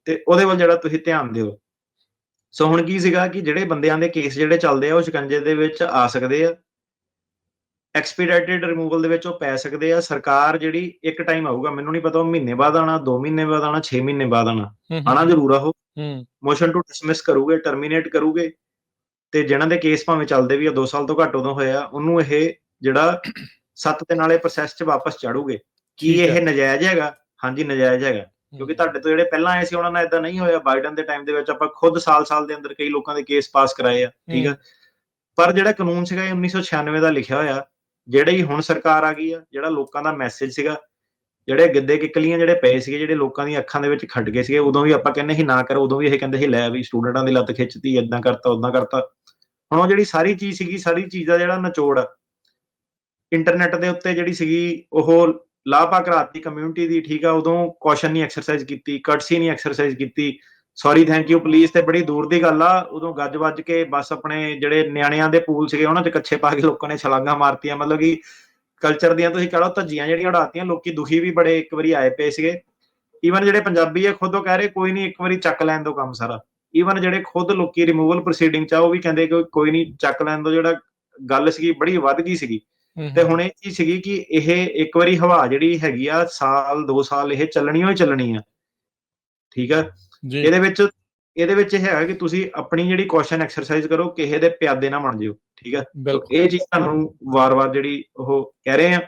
ਤੇ ਉਹਦੇ ਵੱਲ ਜਿਹੜਾ ਤੁਸੀਂ ਧਿਆਨ ਦਿਓ। ਸੋ ਹੁਣ ਕੀ ਸੀਗਾ ਕਿ ਜਿਹੜੇ ਬੰਦਿਆਂ ਦੇ ਕੇਸ ਜਿਹੜੇ ਚੱਲਦੇ ਆ ਉਹ ਸ਼ਿਕੰਜੇ ਦੇ ਵਿੱਚ ਆ ਸਕਦੇ ਆ। ਐਕਸਪੀਡਾਈਟਡ ਰਿਮੂਵਲ ਦੇ ਵਿੱਚ ਉਹ ਪੈ ਸਕਦੇ ਆ। ਸਰਕਾਰ ਜਿਹੜੀ ਇੱਕ ਟਾਈਮ ਆਊਗਾ ਮੈਨੂੰ ਨਹੀਂ ਪਤਾ ਉਹ ਮਹੀਨੇ ਬਾਅਦ ਆਣਾ 2 ਮਹੀਨੇ ਬਾਅਦ ਆਣਾ 6 ਮਹੀਨੇ ਬਾਅਦ ਆਣਾ ਆਣਾ ਜ਼ਰੂਰ ਆ ਉਹ। ਹੂੰ। ਮੋਸ਼ਨ ਟੂ ਡਿਸਮਿਸ ਕਰੂਗੇ ਟਰਮੀਨੇਟ ਕਰੂਗੇ। ਤੇ ਜਿਨ੍ਹਾਂ ਦੇ ਕੇਸ ਭਾਵੇਂ ਚੱਲਦੇ ਵੀ ਆ 2 ਸਾਲ ਤੋਂ ਘੱਟ ਉਦੋਂ ਹੋਇਆ ਉਹਨੂੰ ਇਹ ਜਿਹੜਾ 7 ਦਿਨ ਵਾਲੇ ਪ੍ਰੋਸੈਸ 'ਚ ਵਾਪਸ ਚਾੜੂਗੇ ਕੀ। ਇਹ ਨਜਾਇਜ਼ ਹੈਗਾ? ਹਾਂਜੀ ਨਜਾਇਜ਼ ਹੈਗਾ। ਕਿਉਂਕਿ ਤੁਹਾਡੇ ਤੋਂ ਜਿਹੜੇ ਪਹਿਲਾਂ ਆਏ ਸੀ, ਉਹਨਾਂ ਨਾਲ ਇਦਾਂ ਨਹੀਂ ਹੋਇਆ। ਬਾਈਡਨ ਦੇ ਟਾਈਮ ਦੇ ਵਿੱਚ ਆਪਾਂ ਖੁਦ ਸਾਲ-ਸਾਲ ਦੇ ਅੰਦਰ ਕਈ ਲੋਕਾਂ ਦੇ ਕੇਸ ਪਾਸ ਕਰਾਏ ਆ, ਠੀਕ ਆ? ਪਰ ਜਿਹੜਾ ਕਾਨੂੰਨ ਸੀਗਾ ਇਹ 1996 ਦਾ ਲਿਖਿਆ ਹੋਇਆ, ਜਿਹੜੀ ਹੁਣ ਸਰਕਾਰ ਆ ਗਈ ਆ, ਜਿਹੜਾ ਲੋਕਾਂ ਦਾ ਮੈਸੇਜ ਸੀਗਾ, ਜਿਹੜੇ ਗਿੱਧੇ ਕਿੱਕਲੀਆਂ ਜਿਹੜੇ ਪਏ ਸੀਗੇ, ਜਿਹੜੇ ਲੋਕਾਂ ਦੀਆਂ ਅੱਖਾਂ ਦੇ ਵਿੱਚ ਖੱਡ ਗਏ ਸੀਗੇ, ਉਦੋਂ ਵੀ ਆਪਾਂ ਕਹਿੰਦੇ ਸੀ, ਨਾ ਕਰੋ। ਉਦੋਂ ਵੀ ਇਹ ਕਹਿੰਦੇ ਸੀ, ਲੈ ਵੀ ਸਟੂਡੈਂਟਾਂ ਦੀ ਲੱਤ ਖਿੱਚਤੀ ਇਦਾਂ ਕਰਤਾ ਉਦਾਂ ਕਰਤਾ। ਹੁਣ ਉਹ ਜਿਹੜੀ ਸਾਰੀ ਚੀਜ਼ ਸੀਗੀ, ਸਾਰੀ ਚੀਜ਼ ਦਾ ਜਿਹੜਾ ਨਿਚੋੜ ਆ ਇੰਟਰਨੈਟ ਦੇ ਉੱਤੇ ਜਿਹੜੀ ਸੀਗੀ, ਉਹ ਲਾਪਾ ਕਰਾਤੀ ਕਮਿਊਨਿਟੀ ਦੀ, ਠੀਕ ਆ, ਉਦੋਂ ਕੌਸ਼ਨ ਨਹੀਂ ਐਕਸਰਸਾਈਜ਼ ਕੀਤੀ ਕਟਸੀ ਨਹੀਂ ਐਕਸਰਸਾਈਜ਼ ਕੀਤੀ। ਸੌਰੀ ਥੈਂਕ ਯੂ ਪਲੀਜ਼ ਤੇ ਬੜੀ ਦੂਰ ਦੀ ਗੱਲ ਆ। ਉਦੋਂ ਗੱਜ ਵੱਜ ਕੇ ਬਸ ਆਪਣੇ ਜਿਹੜੇ ਨਿਆਣਿਆਂ ਦੇ ਪੂਲ ਸੀਗੇ, ਉਹਨਾਂ 'ਚ ਕੱਛੇ ਪਾ ਕੇ ਲੋਕਾਂ ਨੇ ਛਲਾਂਗਾਂ ਮਾਰਤੀਆਂ। ਮਤਲਬ ਕਿ ਕਲਚਰ ਦੀਆਂ ਤੁਸੀਂ ਕਹ ਲਓ ਧੱਜੀਆਂ ਜਿਹੜੀਆਂ ਉਡਾਤੀਆਂ, ਲੋਕੀ ਦੁਖੀ ਵੀ ਬੜੇ ਇੱਕ ਵਾਰੀ ਆਏ ਪਏ ਸੀਗੇ। ਈਵਨ ਜਿਹੜੇ ਪੰਜਾਬੀ ਆ, ਖੁਦ ਉਹ ਕਹਿ ਰਹੇ, ਕੋਈ ਨਹੀਂ, ਇੱਕ ਵਾਰੀ ਚੱਕ ਲੈਣ ਦੋ ਕੰਮ ਸਾਰਾ। ਈਵਨ ਜਿਹੜੇ ਖੁਦ ਲੋਕੀ ਰਿਮੂਵਲ ਪ੍ਰੋਸੀਡਿੰਗ ਚ ਆ, ਉਹ ਵੀ ਕਹਿੰਦੇ ਕਿ ਕੋਈ ਨਹੀਂ, ਚੱਕ ਲੈਣ ਦੋ ਜਿਹੜਾ ਗੱਲ ਸੀਗੀ, ਬੜੀ ਵੱਧ ਗਈ ਸੀਗੀ। ਤੇ ਹੁਣ ਇਹ ਚੀਜ਼ ਸੀਗੀ ਕਿ ਇਹ ਇੱਕ ਵਾਰੀ ਹਵਾ ਜਿਹੜੀ ਹੈਗੀ ਆ ਸਾਲ 2 ਸਾਲ ਇਹ ਚੱਲਣੀ ਹੋਈ ਚੱਲਣੀ ਆ। ਠੀਕ ਆ? ਇਹਦੇ ਵਿੱਚ ਇਹਦੇ ਵਿੱਚ ਇਹ ਹੈਗਾ ਕਿ ਤੁਸੀਂ ਆਪਣੀ ਜਿਹੜੀ ਕੁਐਸਚਨ ਐਕਸਰਸਾਈਜ਼ ਕਰੋ ਕਿਸੇ ਦੇ ਪਿਆਦੇ ਨਾ ਬਣ ਜਿਓ। ਠੀਕ ਆ? ਇਹ ਚੀਜ਼ ਤੁਹਾਨੂੰ ਵਾਰ-ਵਾਰ ਜਿਹੜੀ ਉਹ ਕਹਿ ਰਹੇ ਆ।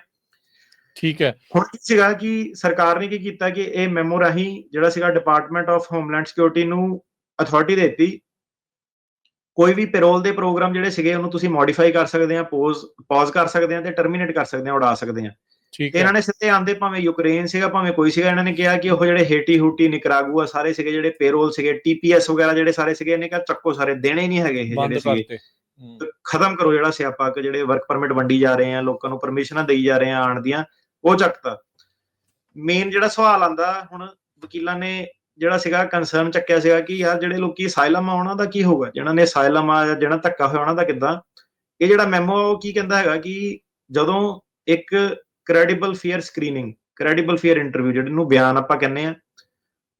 ਠੀਕ ਹੈ। ਹੁਣ ਕੀ ਸੀਗਾ ਕਿ ਸਰਕਾਰ ਨੇ ਕੀ ਕੀਤਾ ਕਿ ਇਹ ਮੈਮੋ ਰਾਹੀਂ ਜਿਹੜਾ ਸੀਗਾ ਡਿਪਾਰਟਮੈਂਟ ਆਫ ਹੋਮਲੈਂਡ ਸਿਕਿਉਰਿਟੀ ਨੂੰ ਅਥਾਰਟੀ ਦਿੱਤੀ ਕੋਈ ਵੀ ਪੈਰੋਲ ਦੇ ਪ੍ਰੋਗਰਾਮ ਜਿਹੜੇ ਸੀਗੇ ਉਹਨੂੰ ਤੁਸੀਂ ਮੋਡੀਫਾਈ ਕਰ ਸਕਦੇ ਆ ਪੋਜ਼ ਪੌਜ਼ ਕਰ ਸਕਦੇ ਆ ਤੇ ਟਰਮੀਨੇਟ ਕਰ ਸਕਦੇ ਆ ਉਡਾ ਸਕਦੇ ਆ। ਠੀਕ ਹੈ। ਇਹਨਾਂ ਨੇ ਸਿੱਧੇ ਆਂਦੇ ਭਾਵੇਂ ਯੂਕਰੇਨ ਸੀਗਾ ਭਾਵੇਂ ਕੋਈ ਸੀਗਾ ਇਹਨਾਂ ਨੇ ਕਿਹਾ ਕਿ ਉਹ ਜਿਹੜੇ ਹੇਟੀ ਹੂਟੀ ਨਿਕਰਾਗੂਆ ਸਾਰੇ ਸੀਗੇ ਜਿਹੜੇ ਪੈਰੋਲ ਸੀਗੇ ਟੀਪੀਐਸ ਵਗੈਰਾ ਜਿਹੜੇ ਸਾਰੇ ਸੀਗੇ ਇਹਨੇ ਕਿਹਾ ਚੱਕੋ ਸਾਰੇ ਦੇਣੇ ਹੀ ਨਹੀਂ ਹੈਗੇ ਇਹ ਜਿਹੜੇ ਸੀਗੇ। ਖਤਮ ਕਰੋ ਜਿਹੜਾ ਸਿਆਪਾ ਕਿ ਜਿਹੜੇ ਵਰਕ ਪਰਮਿਟ ਵੰਡੀ ਜਾ ਰਹੇ ਆ ਲੋਕਾਂ ਨੂੰ ਪਰਮਿਸ਼ਨਾਂ ਦੇਈ ਜਾ ਰਹੇ ਆ ਆਣ ਦੀਆਂ ਉਹ ਚੱਕਤਾ। ਮੇਨ ਜਿਹੜਾ ਸਵਾਲ ਆਂਦਾ ਹੁਣ ਵਕੀਲਾਂ ਨੇ ਜਿਹੜਾ ਸੀਗਾ ਕੰਸਰਨ ਚੱਕਿਆ ਸੀਗਾ ਕਿ ਯਾਰ ਜਿਹੜੇ ਲੋਕੀ ਅਸਾਈਲਮ ਆ, ਉਹਨਾਂ ਦਾ ਕੀ ਹੋਊਗਾ? ਜਿਹਨਾਂ ਨੇ ਅਸਾਈਲਮ ਆ ਜਿਹੜਾ ਧੱਕਾ ਹੋਇਆ, ਉਹਨਾਂ ਦਾ ਕਿੱਦਾਂ? ਇਹ ਜਿਹੜਾ ਮੈਮੋ ਉਹ ਕੀ ਕਹਿੰਦਾ ਹੈਗਾ ਕਿ ਜਦੋਂ ਇੱਕ credible fear screening credible fear interview ਜਿਹੜੇ ਨੂੰ ਬਿਆਨ ਆਪਾਂ ਕਹਿੰਦੇ ਆ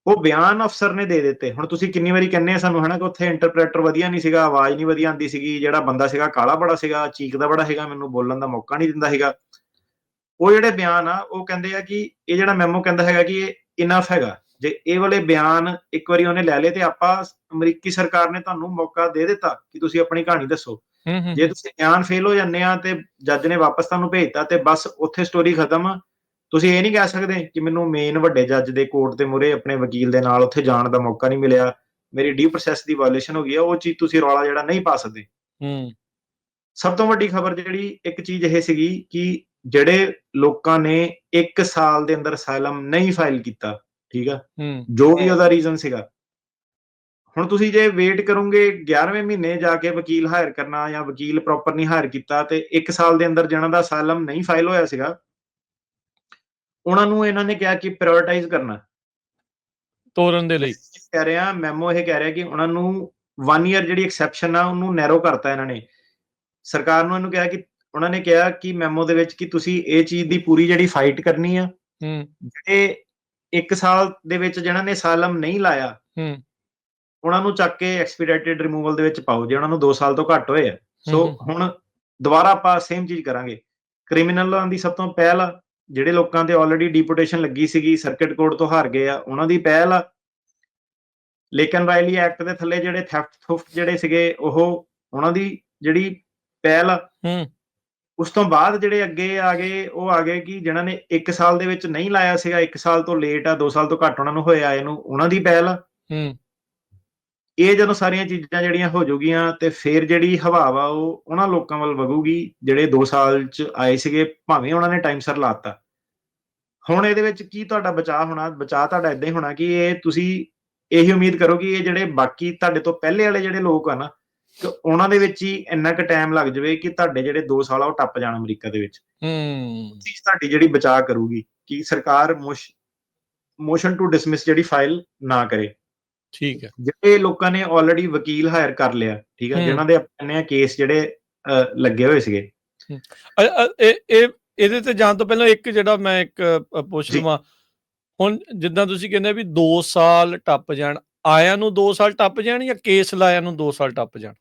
ਉਹ ਬਿਆਨ ਅਫਸਰ ਨੇ ਦੇ ਦਿੱਤੇ। ਹੁਣ ਤੁਸੀਂ ਕਿੰਨੀ ਵਾਰੀ ਕਹਿੰਦੇ ਆ ਸਾਨੂੰ, ਹਨਾ, ਕਿ ਉੱਥੇ ਇੰਟਰਪ੍ਰੀਟਰ ਵਧੀਆ ਨਹੀਂ ਸੀਗਾ, ਆਵਾਜ਼ ਨਹੀਂ ਵਧੀਆ ਆਉਂਦੀ ਸੀਗੀ, ਜਿਹੜਾ ਬੰਦਾ ਸੀਗਾ ਕਾਲਾ ਬੜਾ ਸੀਗਾ ਚੀਕਦਾ ਬੜਾ ਹੈਗਾ ਮੈਨੂੰ ਬੋਲਣ ਦਾ ਮੌਕਾ ਨਹੀਂ ਦਿੰਦਾ ਹੈਗਾ ਉਹ ਜਿਹੜੇ ਬਿਆਨ ਆ, ਉਹ ਕਹਿੰਦੇ ਆ ਕਿ ਇਹ ਜਿਹੜਾ ਮੈਮੋ ਕਹਿੰਦਾ ਹੈਗਾ ਕਿ ਇਹ ਇਨਫ ਹੈਗਾ। ਜੇ ਇਹ ਵਾਲੇ ਬਿਆਨ ਇੱਕ ਵਾਰੀ ਉਹਨੇ ਲੈ ਲਏ ਤੇ ਆਪਾਂ ਅਮਰੀਕੀ ਸਰਕਾਰ ਨੇ ਤੁਹਾਨੂੰ ਮੌਕਾ ਦੇ ਦਿੱਤਾ ਕਿ ਤੁਸੀਂ ਆਪਣੀ ਕਹਾਣੀ ਦੱਸੋ। ਜੇ ਤੁਸੀਂ ਬਿਆਨ ਫੇਲ ਹੋ ਜਾਂਦੇ ਆ ਤੇ ਜੱਜ ਨੇ ਵਾਪਸ ਤੁਹਾਨੂੰ ਭੇਜਤਾ ਤੇ ਬਸ ਉੱਥੇ ਸਟੋਰੀ ਖਤਮ ਤੁਸੀਂ ਇਹ ਨਹੀਂ ਕਹਿ ਸਕਦੇ ਕਿ ਮੈਨੂੰ ਮੇਨ ਵੱਡੇ ਜੱਜ ਦੇ ਕੋਰਟ ਦੇ ਮੂਹਰੇ ਆਪਣੇ ਵਕੀਲ ਦੇ ਨਾਲ ਉੱਥੇ ਜਾਣ ਦਾ ਮੌਕਾ ਨਹੀਂ ਮਿਲਿਆ ਮੇਰੀ ਡੀ ਪ੍ਰੋਸੈਸ ਦੀ ਵਾਇਓਲੇਸ਼ਨ ਹੋ ਗਈ ਆ ਉਹ ਚੀਜ਼ ਤੁਸੀਂ ਰੌਲਾ ਜਿਹੜਾ ਨਹੀਂ ਪਾ ਸਕਦੇ। ਹੂੰ। ਸਭ ਤੋਂ ਵੱਡੀ ਖਬਰ ਜਿਹੜੀ ਇੱਕ ਚੀਜ਼ ਇਹ ਸੀਗੀ ਕਿ ਜਿਹੜੇ ਲੋਕਾਂ ਨੇ 1 ਸਾਲ ਦੇ ਅੰਦਰ ਅਸਾਈਲਮ ਨਹੀਂ ਫਾਈਲ ਕੀਤਾ ਠੀਕ ਆ? ਜੋ ਵੀ ਉਹਦਾ ਰੀਜ਼ਨ ਸੀਗਾ। ਹੁਣ ਤੁਸੀਂ ਜੇ ਵੇਟ ਕਰੋਗੇ 11ਵੇਂ ਮਹੀਨੇ ਜਾ ਕੇ ਵਕੀਲ ਹਾਇਰ ਕਰਨਾ ਜਾਂ ਵਕੀਲ ਪ੍ਰੋਪਰ ਨਹੀਂ ਹਾਇਰ ਕੀਤਾ ਤੇ 1 ਸਾਲ ਦੇ ਅੰਦਰ ਜਿਹਨਾਂ ਦਾ ਅਸਾਈਲਮ ਨਹੀਂ ਫਾਈਲ ਹੋਇਆ ਸੀਗਾ ਉਹਨਾਂ ਨੂੰ ਇਹਨਾਂ ਨੇ ਕਿਹਾ ਕਿ ਪ੍ਰਾਇੋਰਟਾਈਜ਼ ਕਰਨਾ। ਤੋਰਨ ਦੇ ਲਈ। ਕਹਿ ਰਿਹਾ ਮੈਮੋ ਇਹ ਕਹਿ ਰਿਹਾ ਕਿ ਉਹਨਾਂ ਨੂੰ 1 ਇਅਰ ਜਿਹੜੀ ਐਕਸੈਪਸ਼ਨ ਆ ਉਹਨੂੰ ਨੈਰੋ ਕਰਤਾ ਇਹਨਾਂ ਨੇ। ਸਰਕਾਰ ਨੂੰ ਇਹਨੂੰ ਕਿਹਾ ਕਿ ਉਹਨਾਂ ਨੇ ਕਿਹਾ ਕਿ ਮੈਮੋ ਦੇ ਵਿੱਚ ਕਿ ਤੁਸੀਂ ਇਹ ਚੀਜ਼ ਦੀ ਪੂਰੀ ਜਿਹੜੀ ਫਾਈਟ ਕਰਨੀ ਆ ਹੂੰ। ਜਿਹੜੇ 1 ਸਾਲ ਦੇ ਵਿੱਚ ਜਿਹਨਾਂ ਨੇ ਸਾਲਮ ਨਹੀਂ ਲਾਇਆ ਹੂੰ। ਉਹਨਾਂ ਨੂੰ ਚੱਕ ਕੇ ਐਕਸਪੀਡਾਈਟਡ ਰਿਮੂਵਲ ਦੇ ਵਿੱਚ ਪਾਓ ਜੇ ਉਹਨਾਂ ਨੂੰ 2 ਸਾਲ ਤੋਂ ਘੱਟ ਹੋਏ ਆ। ਸੋ ਹੁਣ ਦੁਬਾਰਾ ਆਪਾਂ ਸੇਮ ਚੀਜ਼ ਕਰਾਂਗੇ। ਕ੍ਰਿਮੀਨਲਾਂ ਦੀ ਸਭ ਤੋਂ ਪਹਿਲ ਆ, ਜਿਹੜੇ ਲੋਕਾਂ ਤੇ ਆਲਰੇਡੀ ਡਿਪੋਟੇਸ਼ਨ ਲੱਗੀ ਸੀਗੀ ਸਰਕਟ ਕੋਰਟ ਤੋਂ ਹਾਰ ਗਏ ਆ ਉਹਨਾਂ ਦੀ ਪਹਿਲ ਆ। ਲੇਕਿਨ ਰਾਇਲੀ ਐਕਟ ਦੇ ਥੱਲੇ ਜਿਹੜੇ ਥੈਫਟ ਥੁਫਟ ਜਿਹੜੇ ਸੀਗੇ ਉਹ ਉਹਨਾਂ ਦੀ ਜਿਹੜੀ ਪਹਿਲ ਹੂੰ। ਉਸ ਤੋਂ ਬਾਅਦ ਜਿਹੜੇ ਅੱਗੇ ਆ ਗਏ ਉਹ ਆ ਗਏ ਕਿ ਜਿਨ੍ਹਾਂ ਨੇ 1 ਸਾਲ ਦੇ ਵਿੱਚ ਨਹੀਂ ਲਾਇਆ ਸੀਗਾ 1 ਸਾਲ ਤੋਂ ਲੇਟ ਆ 2 ਸਾਲ ਤੋਂ ਘੱਟ ਉਹਨਾਂ ਨੂੰ ਹੋਇਆ ਇਹਨੂੰ ਉਹਨਾਂ ਦੀ ਪਹਿਲ ਹੂੰ। ਇਹ ਜਦੋਂ ਸਾਰੀਆਂ ਚੀਜ਼ਾਂ ਜਿਹੜੀਆਂ ਹੋ ਜਾਊਗੀਆਂ ਤੇ ਫਿਰ ਜਿਹੜੀ ਹਵਾ ਵਾ ਉਹ ਉਹਨਾਂ ਲੋਕਾਂ ਵੱਲ ਵਗੂਗੀ ਜਿਹੜੇ 2 ਸਾਲ ਚ ਆਏ ਸੀਗੇ ਭਾਵੇਂ ਉਹਨਾਂ ਨੇ ਟਾਈਮ ਸਰ ਲਾਤਾ। ਹੁਣ ਇਹਦੇ ਵਿੱਚ ਕੀ ਤੁਹਾਡਾ ਬਚਾਅ ਹੋਣਾ? ਬਚਾਅ ਤੁਹਾਡਾ ਇਦਾਂ ਹੀ ਹੋਣਾ ਕਿ ਇਹ ਤੁਸੀਂ ਇਹੀ ਉਮੀਦ ਕਰੋ ਕਿ ਇਹ ਜਿਹੜੇ ਬਾਕੀ ਤੁਹਾਡੇ ਤੋਂ ਪਹਿਲੇ ਵਾਲੇ ਜਿਹੜੇ ਲੋਕ ਆ ਨਾ ਉਹਨਾਂ ਦੇ ਵਿੱਚ ਹੀ ਇੰਨਾ ਕੁ ਟਾਈਮ ਲੱਗ ਜਾਵੇ ਕਿ ਤੁਹਾਡੇ ਜਿਹੜੇ 2 ਸਾਲ ਆ ਉਹ ਟੱਪ ਜਾਣ ਅਮਰੀਕਾ ਦੇ ਵਿੱਚ। ਹੂੰ। ਚੀਜ਼ ਤੁਹਾਡੀ ਜਿਹੜੀ ਬਚਾਅ ਕਰੂਗੀ ਕਿ ਸਰਕਾਰ ਮੋਸ਼ਨ ਟੂ ਡਿਸਮਿਸ ਜਿਹੜੀ ਫਾਈਲ ਨਾ ਕਰੇ। ਠੀਕ ਹੈ। ਜਿਹੜੇ ਲੋਕਾਂ ਨੇ ਆਲਰੇਡੀ ਵਕੀਲ ਹਾਇਰ ਕਰ ਲਿਆ ਠੀਕ ਹੈ। ਜਿਨ੍ਹਾਂ ਦੇ ਆਪਣੇ ਕੇਸ ਜਿਹੜੇ ਲੱਗੇ ਹੋਏ ਸੀਗੇ। ਇਹ ਇਹ ਇਹਦੇ ਤੇ ਜਾਣ ਤੋਂ ਪਹਿਲਾਂ ਇੱਕ ਜਿਹੜਾ ਮੈਂ ਇੱਕ ਪੁੱਛ। ਲਵਾਂ। ਹੁਣ ਜਿੱਦਾਂ ਤੁਸੀਂ ਕਹਿੰਦੇ ਵੀ 2 ਸਾਲ ਟੱਪ ਜਾਣ ਆਇਆਂ ਨੂੰ 2 ਸਾਲ ਟੱਪ ਜਾਣ ਜਾਂ ਕੇਸ ਲਾਇਆਂ ਨੂੰ 2 ਸਾਲ ਟੱਪ ਜਾਣ?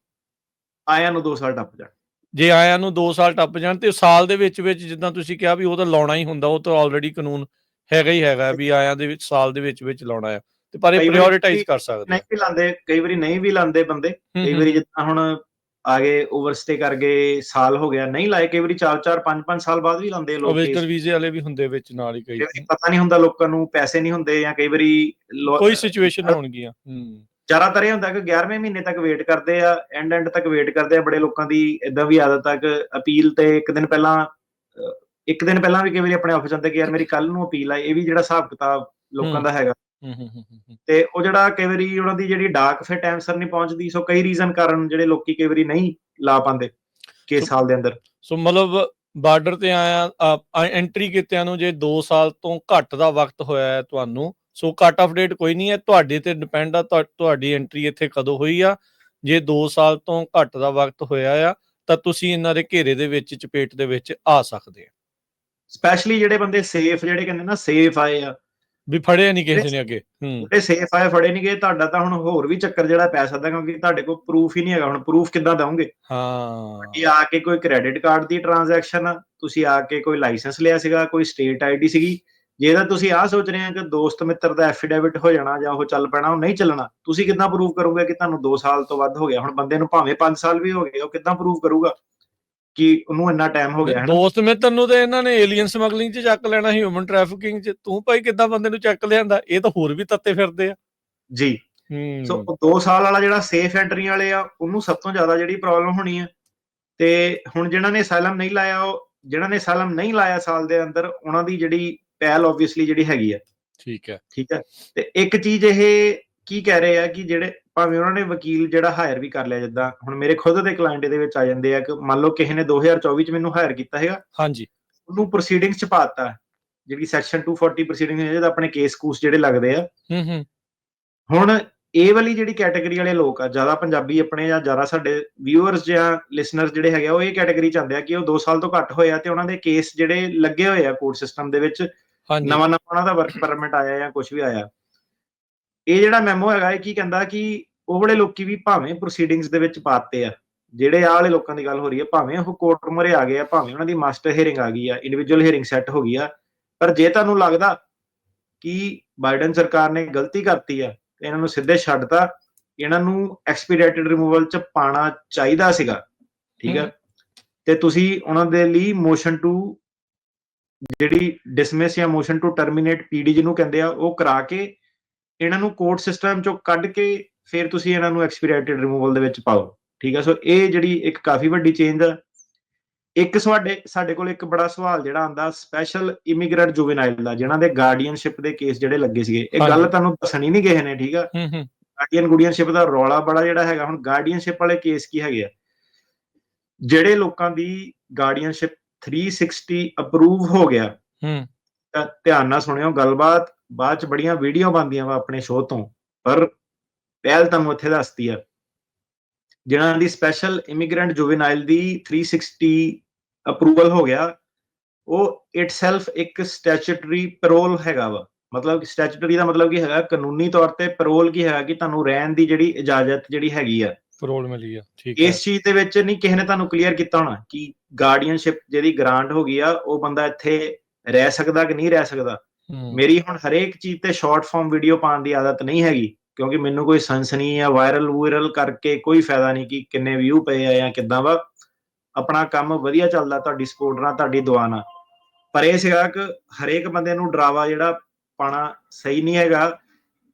ਆਇਆਂ ਨੂੰ 2 ਸਾਲ ਟੱਪ ਜਾਣ। ਜੇ ਆਇਆਂ ਨੂੰ 2 ਸਾਲ ਟੱਪ ਜਾਣ ਤੇ ਸਾਲ ਦੇ ਵਿੱਚ ਵਿੱਚ ਜਿੱਦਾਂ ਤੁਸੀਂ ਕਿਹਾ ਵੀ ਉਹ ਤਾਂ ਲਾਉਣਾ ਹੀ ਹੁੰਦਾ ਉਹ ਤਾਂ ਆਲਰੇਡੀ ਕਾਨੂੰਨ ਹੈਗਾ ਹੀ ਹੈਗਾ ਵੀ ਆਇਆਂ ਦੇ ਵਿੱਚ ਸਾਲ ਦੇ ਵਿੱਚ ਵਿੱਚ ਲਾਉਣਾ ਹੈ ਤੇ ਪਰ ਇਹ ਪ੍ਰਾਇੋਰਟਾਈਜ਼ ਕਰ ਸਕਦੇ ਨਹੀਂ ਵੀ ਲਾਉਂਦੇ ਕਈ ਵਾਰੀ ਨਹੀਂ ਵੀ ਲਾਉਂਦੇ ਬੰਦੇ। ਕਈ ਵਾਰੀ ਜਿੱਦਾਂ ਹੁਣ ਆ ਗਏ ਓਵਰਸਟੇ ਕਰ ਗਏ ਸਾਲ ਹੋ ਗਿਆ ਨਹੀਂ ਲਾਏ ਕਈ ਵਾਰੀ 4-4 5-5 ਸਾਲ ਬਾਅਦ ਵੀ ਲਾਉਂਦੇ ਆ ਲੋਕ ਵਿਜ਼ਟਰ। ਵੀਜ਼ੇ ਵਾਲੇ ਵੀ ਹੁੰਦੇ ਵਿੱਚ ਨਾਲ ਹੀ ਕਈ। ਪਤਾ ਨਹੀਂ ਹੁੰਦਾ ਲੋਕਾਂ ਨੂੰ ਪੈਸੇ ਨਹੀਂ ਹੁੰਦੇ ਜਾਂ ਕਈ ਵਾਰੀ ਕੋਈ ਸਿਚੁਏਸ਼ਨ ਹੋਣਗੀਆਂ ਹੂੰ। ਜ਼ਿਆਦਾਤਰ ਇਹ ਹੁੰਦਾ ਕਿ 11ਵੇਂ ਮਹੀਨੇ ਤੱਕ ਵੇਟ ਕਰਦੇ ਆ ਐਂਡ ਐਂਡ ਤੱਕ ਵੇਟ ਕਰਦੇ ਆ ਬੜੇ ਲੋਕਾਂ ਦੀ ਇਦਾਂ ਵੀ ਆਦਤ ਆ ਕਿ ਅਪੀਲ ਤੇ ਇੱਕ ਦਿਨ ਪਹਿਲਾਂ ਇੱਕ ਦਿਨ ਪਹਿਲਾਂ ਵੀ ਕਈ ਵਾਰੀ ਆਪਣੇ ਆਫਿਸ ਜਾਂਦੇ ਕਿ ਯਾਰ ਮੇਰੀ ਕੱਲ ਨੂੰ ਅਪੀਲ ਆ ਇਹ ਵੀ ਜਿਹੜਾ ਹਿਸਾਬ ਕਿਤਾਬ ਲੋਕਾਂ। ਦਾ ਹੈਗਾ। ਤੇ ਉਹ ਜਿਹੜਾ ਕਈ ਵਾਰੀ ਉਹਨਾਂ ਦੀ ਜਿਹੜੀ ਡਾਕ ਫਿਰ ਟਾਈਮ ਸਰ ਨਹੀਂ ਪਹੁੰਚਦੀ ਸੋ ਕਈ ਰੀਜ਼ਨ ਕਾਰਨ ਜਿਹੜੇ ਲੋਕੀ ਕਈ ਵਾਰੀ ਨਹੀਂ ਲਾ ਪਾਉਂਦੇ ਕਿ ਸਾਲ ਦੇ ਅੰਦਰ ਸੋ ਮਤਲਬ ਬਾਰਡਰ ਤੇ ਆਇਆ ਐਂਟਰੀ ਕੀਤਿਆਂ ਨੂੰ ਜੇ 2 ਸਾਲ ਤੋਂ ਘੱਟ ਦਾ ਵਕਤ ਹੋਇਆ ਹੈ ਤੁਹਾਨੂੰ ਸੋ ਕੱਟ ਆਫ ਡੇਟ ਕੋਈ ਨਹੀਂ ਹੈ। ਤੁਹਾਡੇ ਤੇ ਡਿਪੈਂਡ ਆ। ਤੁਹਾ- ਤੁਹਾਡੀ ਐਂਟਰੀ ਇੱਥੇ ਕਦੋਂ ਹੋਈ ਆ? ਜੇ 2 ਸਾਲ ਤੋਂ ਘੱਟ ਦਾ ਵਕਤ ਹੋਇਆ ਆ ਤਾਂ ਤੁਸੀਂ ਇਹਨਾਂ ਦੇ ਘੇਰੇ ਦੇ ਵਿੱਚ ਚਪੇਟ ਦੇ ਵਿੱਚ ਆ ਸਕਦੇ ਆ। ਸਪੈਸ਼ਲੀ ਜਿਹੜੇ ਬੰਦੇ ਸੇਫ ਜਿਹੜੇ ਕਹਿੰਦੇ ਨਾ ਸੇਫ ਆਏ ਆ। ਵੀ ਫੜਿਆ ਨਹੀਂ ਕਿਸੇ ਨੇ ਅੱਗੇ। ਹੂੰ। ਜਿਹੜੇ ਸੇਫ ਆਏ ਫੜੇ ਨਹੀਂ ਗਏ ਤੁਹਾਡਾ ਤਾਂ ਹੁਣ ਹੋਰ ਵੀ ਚੱਕਰ ਜਿਹੜਾ ਪੈ ਸਕਦਾ ਕਿਉਂਕਿ ਤੁਹਾਡੇ ਕੋਲ ਪ੍ਰੂਫ ਹੀ ਨਹੀਂ ਹੈਗਾ। ਹੁਣ ਪ੍ਰੂਫ ਕਿੱਦਾਂ ਦਵੋਗੇ ਹਾਂ। ਕਿ ਆ ਕੇ ਕੋਈ ਕ੍ਰੈਡਿਟ ਕਾਰਡ ਦੀ ਟ੍ਰਾਂਜੈਕਸ਼ਨ ਤੁਸੀਂ ਆ ਕੇ ਕੋਈ ਲਾਇਸੈਂਸ ਲਿਆ ਸੀਗਾ ਕੋਈ ਸਟੇਟ ਆਈਡੀ ਸੀਗੀ ਜੇ ਤਾਂ ਤੁਸੀਂ ਆਹ ਸੋਚ ਰਹੇ ਹੋ ਕਿ ਦੋਸਤ ਮਿੱਤਰ ਦਾ ਐਫੀਡੇਵਿਟ ਹੋ ਜਾਣਾ ਜਾਂ ਉਹ ਚੱਲ ਪੈਣਾ ਉਹ ਨਹੀਂ ਚੱਲਣਾ ਤੁਸੀਂ ਕਿੱਦਾਂ ਪ੍ਰੂਫ ਕਰੋਗੇ ਕਿ ਤੁਹਾਨੂੰ 2 ਸਾਲ ਤੋਂ ਵੱਧ ਹੋ ਗਿਆ? ਹੁਣ ਬੰਦੇ ਨੂੰ ਭਾਵੇਂ 5 ਸਾਲ ਵੀ ਹੋ ਗਏ ਉਹ ਕਿੱਦਾਂ ਪ੍ਰੂਫ ਕਰੂਗਾ ਕਿ ਉਹਨੂੰ ਇੰਨਾ ਟਾਈਮ ਹੋ ਗਿਆ ਹੈ ਦੋਸਤ ਮਿੱਤਰ ਨੂੰ ਤੇ ਇਹਨਾਂ ਨੇ ਏਲੀਅਨ ਸਮਗਲਿੰਗ 'ਚ ਚੱਕ ਲੈਣਾ ਹਿਊਮਨ ਟ੍ਰੈਫਿਕਿੰਗ 'ਚ। ਤੂੰ ਭਾਈ ਕਿੱਦਾਂ ਬੰਦੇ ਨੂੰ ਚੱਕ ਲਿਆਂਦਾ? ਇਹ ਤਾਂ ਹੋਰ ਵੀ ਤੱਤੇ ਫਿਰਦੇ ਆ। ਜੀ। ਸੋ ਹੂੰ ਉਹ 2 ਸਾਲ ਵਾਲਾ ਜਿਹੜਾ ਸੇਫ ਐਂਟਰੀ ਵਾਲੇ ਆ ਉਹਨੂੰ ਸਭ ਤੋਂ ਜ਼ਿਆਦਾ ਜਿਹੜੀ ਪ੍ਰੋਬਲਮ ਹੋਣੀ ਹੈ ਤੇ ਹੁਣ ਜਿਨ੍ਹਾਂ ਨੇ ਅਸਾਈਲਮ ਨਹੀਂ ਲਾਇਆ ਉਹ ਜਿਨ੍ਹਾਂ ਨੇ ਅਸਾਈਲਮ ਨਹੀਂ ਲਾਇਆ ਸਾਲ ਦੇ ਅੰਦਰ ਉਹਨਾਂ ਦੀ ਜਿਹੜੀ ਪਹਿਲ ਆਬਵੀਅਸਲੀ ਜਿਹੜੀ ਹੈਗੀ ਆ। ਠੀਕ ਹੈ। ਠੀਕ ਹੈ? ਤੇ ਇੱਕ ਚੀਜ਼ ਇਹ ਕੀ ਕਹਿ ਰਹੇ ਆ ਕਿ ਜਿਹੜੇ ਭਾਵੇਂ ਉਹਨਾਂ ਨੇ ਵਕੀਲ ਜਿਹੜਾ ਹਾਇਰ ਵੀ ਕਰ ਲਿਆ ਜਿੱਦਾਂ ਹੁਣ ਮੇਰੇ ਖੁਦ ਦੇ ਕਲਾਇੰਟ ਦੇ ਵਿੱਚ ਆ ਜਾਂਦੇ ਆ ਕਿ ਮੰਨ ਲਓ ਕਿਸੇ ਨੇ 2024 ਚ ਮੈਨੂੰ ਹਾਇਰ ਕੀਤਾ ਹੈਗਾ ਹਾਂਜੀ। ਉਹਨੂੰ ਪ੍ਰੋਸੀਡਿੰਗਸ ਚ ਪਾਤਾ ਜਿਹੜੀ ਸੈਕਸ਼ਨ 240 ਪ੍ਰੋਸੀਡਿੰਗ ਹੈ ਜਿਹਦਾ ਆਪਣੇ ਕੇਸ ਕੂਸ ਜਿਹੜੇ ਲੱਗਦੇ ਆ। ਹੂੰ ਹੂੰ। ਹੁਣ ਇਹ ਵਾਲੀ ਜਿਹੜੀ ਕੈਟਾਗਰੀ ਵਾਲੇ ਲੋਕ ਆ ਜ਼ਿਆਦਾ ਪੰਜਾਬੀ ਆਪਣੇ ਜਾਂ ਜ਼ਿਆਦਾ ਸਾਡੇ ਵਿਊਅਰਸ ਜਾਂ ਲਿਸਨਰਸ ਜਿਹੜੇ ਹੈਗੇ ਆ ਉਹ ਇਹ ਕੈਟਾਗਰੀ ਚ ਆਉਂਦੇ ਆ ਕਿ ਉਹ 2 ਸਾਲ ਤੋਂ ਘੱਟ ਹੋਏ ਆ ਤੇ ਉਹਨਾਂ ਦੇ ਕੇਸ ਜਿਹੜੇ ਲੱਗੇ ਹੋਏ ਆ ਕੋਰਟ ਸਿਸਟਮ ਦੇ ਵਿੱਚ ਹਾਂਜੀ। ਨਵਾਂ ਨਵਾਂ ਉਹਨਾਂ ਦਾ ਵਰਕ ਪਰਮਿਟ ਆਇਆ ਜਾਂ ਕੁਝ ਵੀ ਆਇਆ। ਇਹ ਜਿਹੜਾ ਮੈਮੋ ਹੈਗਾ ਇਹ ਕੀ ਕਹਿੰਦਾ ਕਿ ਉਹ ਵਾਲੇ ਲੋਕੀ ਵੀ ਭਾਵੇਂ ਪ੍ਰੋਸੀਡਿੰਗਸ ਦੇ ਵਿੱਚ ਪਾਤੇ ਆ ਜਿਹੜੇ ਆਹ ਵਾਲੇ ਲੋਕਾਂ ਦੀ ਗੱਲ ਹੋ ਰਹੀ ਹੈ ਭਾਵੇਂ ਉਹ ਕੋਰਟ ਮੁਰੇ ਆ ਗਏ ਆ ਭਾਵੇਂ ਉਹਨਾਂ ਦੀ ਮਾਸਟਰ ਹੀਅਰਿੰਗ ਆ ਗਈ ਆ ਇੰਡੀਵਿਜੂਅਲ ਹੀਅਰਿੰਗ ਸੈੱਟ ਹੋ ਗਈ ਆ ਪਰ ਜੇ ਤੁਹਾਨੂੰ ਲੱਗਦਾ ਕਿ ਬਾਈਡਨ ਸਰਕਾਰ ਨੇ ਗਲਤੀ ਕਰਤੀ ਆ ਤੇ ਇਹਨਾਂ ਨੂੰ ਸਿੱਧੇ ਛੱਡਤਾ ਇਹਨਾਂ ਨੂੰ ਐਕਸਪੀਡੀਟਡ ਰਿਮੂਵਲ ਚ ਪਾਣਾ ਚਾਹੀਦਾ ਸੀਗਾ ਠੀਕ ਹੈ। ਤੇ ਤੁਸੀਂ ਉਹਨਾਂ ਦੇ ਲਈ ਮੋਸ਼ਨ ਟੂ ਜਿਹੜੀ ਡਿਸਮਿਸ ਜਾਂ ਮੋਸ਼ਨ ਟੂ ਟਰਮੀਨੇਟ ਪੀਡੀ ਜਿਹਨੂੰ ਕਹਿੰਦੇ ਆ ਉਹ ਕਰਾ ਕੇ ਇਹਨਾਂ ਨੂੰ ਕੋਰਟ ਸਿਸਟਮ ਚੋਂ ਕੱਢ ਕੇ ਫਿਰ ਤੁਸੀਂ ਇਹਨਾਂ ਨੂੰ ਐਕਸਪੀਡੀਟਡ ਰਿਮੂਵਲ ਦੇ ਵਿੱਚ ਪਾਓ। ਠੀਕ ਹੈ ਸੋ ਇਹ ਜਿਹੜੀ ਇੱਕ ਕਾਫੀ ਵੱਡੀ ਚੇਂਜ ਆ। ਇੱਕ ਸਾਡੇ ਸਾਡੇ ਕੋਲ ਇੱਕ ਬੜਾ ਸਵਾਲ ਜਿਹੜਾ ਆਂਦਾ ਸਪੈਸ਼ਲ ਇਮੀਗ੍ਰੈਂਟ ਜੁਵੇਨਾਈਲ ਦਾ ਜਿਨ੍ਹਾਂ ਦੇ ਗਾਰਡੀਅਨਸ਼ਿਪ ਦੇ ਕੇਸ ਜਿਹੜੇ ਲੱਗੇ ਸੀਗੇ। ਇਹ ਗੱਲ। ਤੁਹਾਨੂੰ ਦੱਸਣੀ ਨਹੀਂ ਕਿਸੇ ਨੇ ਠੀਕ ਆ? ਗਾਰਡੀਅਨ ਗੁਡੀਅਨਸ਼ਿਪ ਦਾ ਰੌਲਾ ਬੜਾ ਜਿਹੜਾ ਹੈਗਾ ਹੁਣ ਗਾਰਡੀਅਨਸ਼ਿਪ ਵਾਲੇ ਕੇਸ ਕੀ ਹੈਗੇ ਆ? ਜਿਹੜੇ ਲੋਕਾਂ ਦੀ ਗਾਰਡੀਅਨਸ਼ਿਪ 360 ਅਪਰੂਵ ਹੋ ਗਿਆ। ਹੂੰ। ਤਾਂ ਧਿਆਨ ਨਾਲ ਸੁਣਿਓ ਗੱਲਬਾਤ ਬਾਅਦ ਚ ਬੜੀਆਂ ਵੀਡੀਓ ਬਣਦੀਆਂ ਵਾ ਆਪਣੇ ਸ਼ੋਅ ਤੋਂ ਪਰ ਪਹਿਲ ਤੁਹਾਨੂੰ ਇੱਥੇ ਦੱਸਦੀ ਆ। ਜਿਨ੍ਹਾਂ ਦੀ ਸਪੈਸ਼ਲ ਇਮੀਗ੍ਰੈਂਟ ਜੁਵੇਨਾਈਲ ਦੀ 360 ਅਪਰੂਵਲ ਹੋ ਗਿਆ ਉਹ ਇਟਸੈਲਫ ਇੱਕ ਸਟੈਚੂਟਰੀ ਪੈਰੋਲ ਹੈਗਾ ਵਾ। ਮਤਲਬ ਸਟੈਚੂਟਰੀ ਦਾ ਮਤਲਬ ਕੀ ਹੈਗਾ ਕਾਨੂੰਨੀ ਤੌਰ ਤੇ ਪੈਰੋਲ ਕੀ ਹੈਗਾ ਕਿ ਤੁਹਾਨੂੰ ਰਹਿਣ ਦੀ ਜਿਹੜੀ ਇਜਾਜ਼ਤ ਜਿਹੜੀ ਹੈਗੀ ਆ ਫਰੋਲ ਮਿਲੀ ਆ ਠੀਕ ਹੈ ਇਸ ਚੀਜ਼ ਦੇ ਵਿੱਚ ਨਹੀਂ ਕਿਸੇ ਨੇ ਤੁਹਾਨੂੰ ਕਲੀਅਰ ਕੀਤਾ ਹੋਣਾ ਕਿ ਗਾਰਡੀਅਨਸ਼ਿਪ ਜਿਹੜੀ ਗ੍ਰਾਂਟ ਹੋ ਗਈ ਆ ਉਹ ਬੰਦਾ ਇੱਥੇ ਰਹਿ ਸਕਦਾ ਕਿ ਨਹੀਂ ਰਹਿ ਸਕਦਾ? ਮੇਰੀ ਹੁਣ ਹਰੇਕ ਚੀਜ਼ ਤੇ ਸ਼ਾਰਟ ਫਾਰਮ ਵੀਡੀਓ ਪਾਉਣ ਦੀ ਆਦਤ ਨਹੀਂ ਹੈਗੀ ਕਿਉਂਕਿ ਮੈਨੂੰ ਕੋਈ ਸਨਸਨੀ ਜਾਂ ਵਾਇਰਲ ਵਾਇਰਲ ਕਰਕੇ ਕੋਈ ਫਾਇਦਾ ਨਹੀਂ ਕਿ ਕਿੰਨੇ ਵਿਊ ਪਏ ਆ ਜਾਂ ਕਿੱਦਾਂ ਵਾ। ਆਪਣਾ ਕੰਮ ਵਧੀਆ ਚੱਲਦਾ ਤੁਹਾਡੀ ਸਪੋਰਟ ਨਾਲ ਤੁਹਾਡੀ ਦੁਆ ਨਾਲ। ਪਰ ਇਹ ਸੀਗਾ ਕਿ ਹਰੇਕ ਬੰਦੇ ਨੂੰ ਡਰਾਵਾ ਜਿਹੜਾ ਪਾਣਾ ਸਹੀ ਨਹੀਂ ਹੈਗਾ।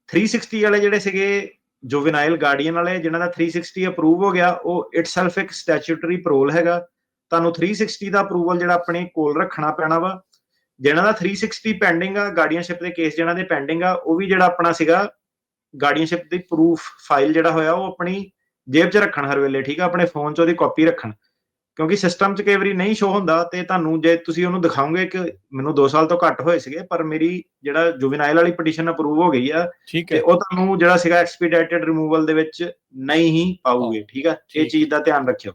360 ਵਾਲੇ ਜਿਹੜੇ ਸੀਗੇ ਜੁਵੈਨਾਈਲ ਗਾਰਡੀਅਨ ਵਾਲੇ, ਜਿਨ੍ਹਾਂ ਦਾ 360 ਅਪਰੂਵ ਹੋ ਗਿਆ, ਉਹ ਇਟਸੈਲਫ ਇੱਕ ਸਟੈਚੂਟਰੀ ਪੈਰੋਲ ਹੈਗਾ। ਤੁਹਾਨੂੰ 360 ਦਾ ਅਪਰੂਵਲ ਜਿਹੜਾ ਆਪਣੇ ਕੋਲ ਰੱਖਣਾ ਪੈਣਾ ਵਾ। ਜਿਹਨਾਂ ਦਾ 360 ਪੈਂਡਿੰਗ ਆ ਗਾਰਡੀਅਨਸ਼ਿਪ ਦੇ ਕੇਸ ਜਿਹਨਾਂ ਦੇ ਪੈਂਡਿੰਗ ਆ, ਉਹ ਵੀ ਜਿਹੜਾ ਆਪਣਾ ਸੀਗਾ ਗਾਰਡੀਅਨਸ਼ਿਪ ਦੀ ਪ੍ਰੂਫ ਫਾਈਲ ਜਿਹੜਾ ਹੋਇਆ, ਉਹ ਆਪਣੀ ਜੇਬ 'ਚ ਰੱਖਣ ਹਰ ਵੇਲੇ, ਠੀਕ ਆ? ਆਪਣੇ ਫੋਨ 'ਚ ਉਹਦੀ ਕਾਪੀ ਰੱਖਣ। ਕਿਉਂਕਿ ਸਿਸਟਮ 'ਚ ਕਈ ਵਾਰੀ ਨਹੀਂ ਸ਼ੋ ਹੁੰਦਾ ਤੇ ਤੁਹਾਨੂੰ ਜੇ ਤੁਸੀਂ ਉਹਨੂੰ ਦਿਖਾਓਗੇ ਕਿ ਮੈਨੂੰ 2 ਸਾਲ ਤੋਂ ਘੱਟ ਹੋਏ ਸੀਗੇ ਪਰ ਮੇਰੀ ਜਿਹੜਾ ਜੁਵੈਨਾਈਲ ਵਾਲੀ ਪਟੀਸ਼ਨ ਅਪਰੂਵ ਹੋ ਗਈ ਆ ਤੇ ਉਹ ਤੁਹਾਨੂੰ ਜਿਹੜਾ ਸੀਗਾ ਐਕਸਪੀਡਾਈਟਡ ਰਿਮੂਵਲ ਦੇ ਵਿੱਚ ਨਹੀਂ ਹੀ ਪਾਉਗੇ ਠੀਕ ਆ। ਇਹ ਚੀਜ਼ ਦਾ ਧਿਆਨ ਰੱਖਿਓ।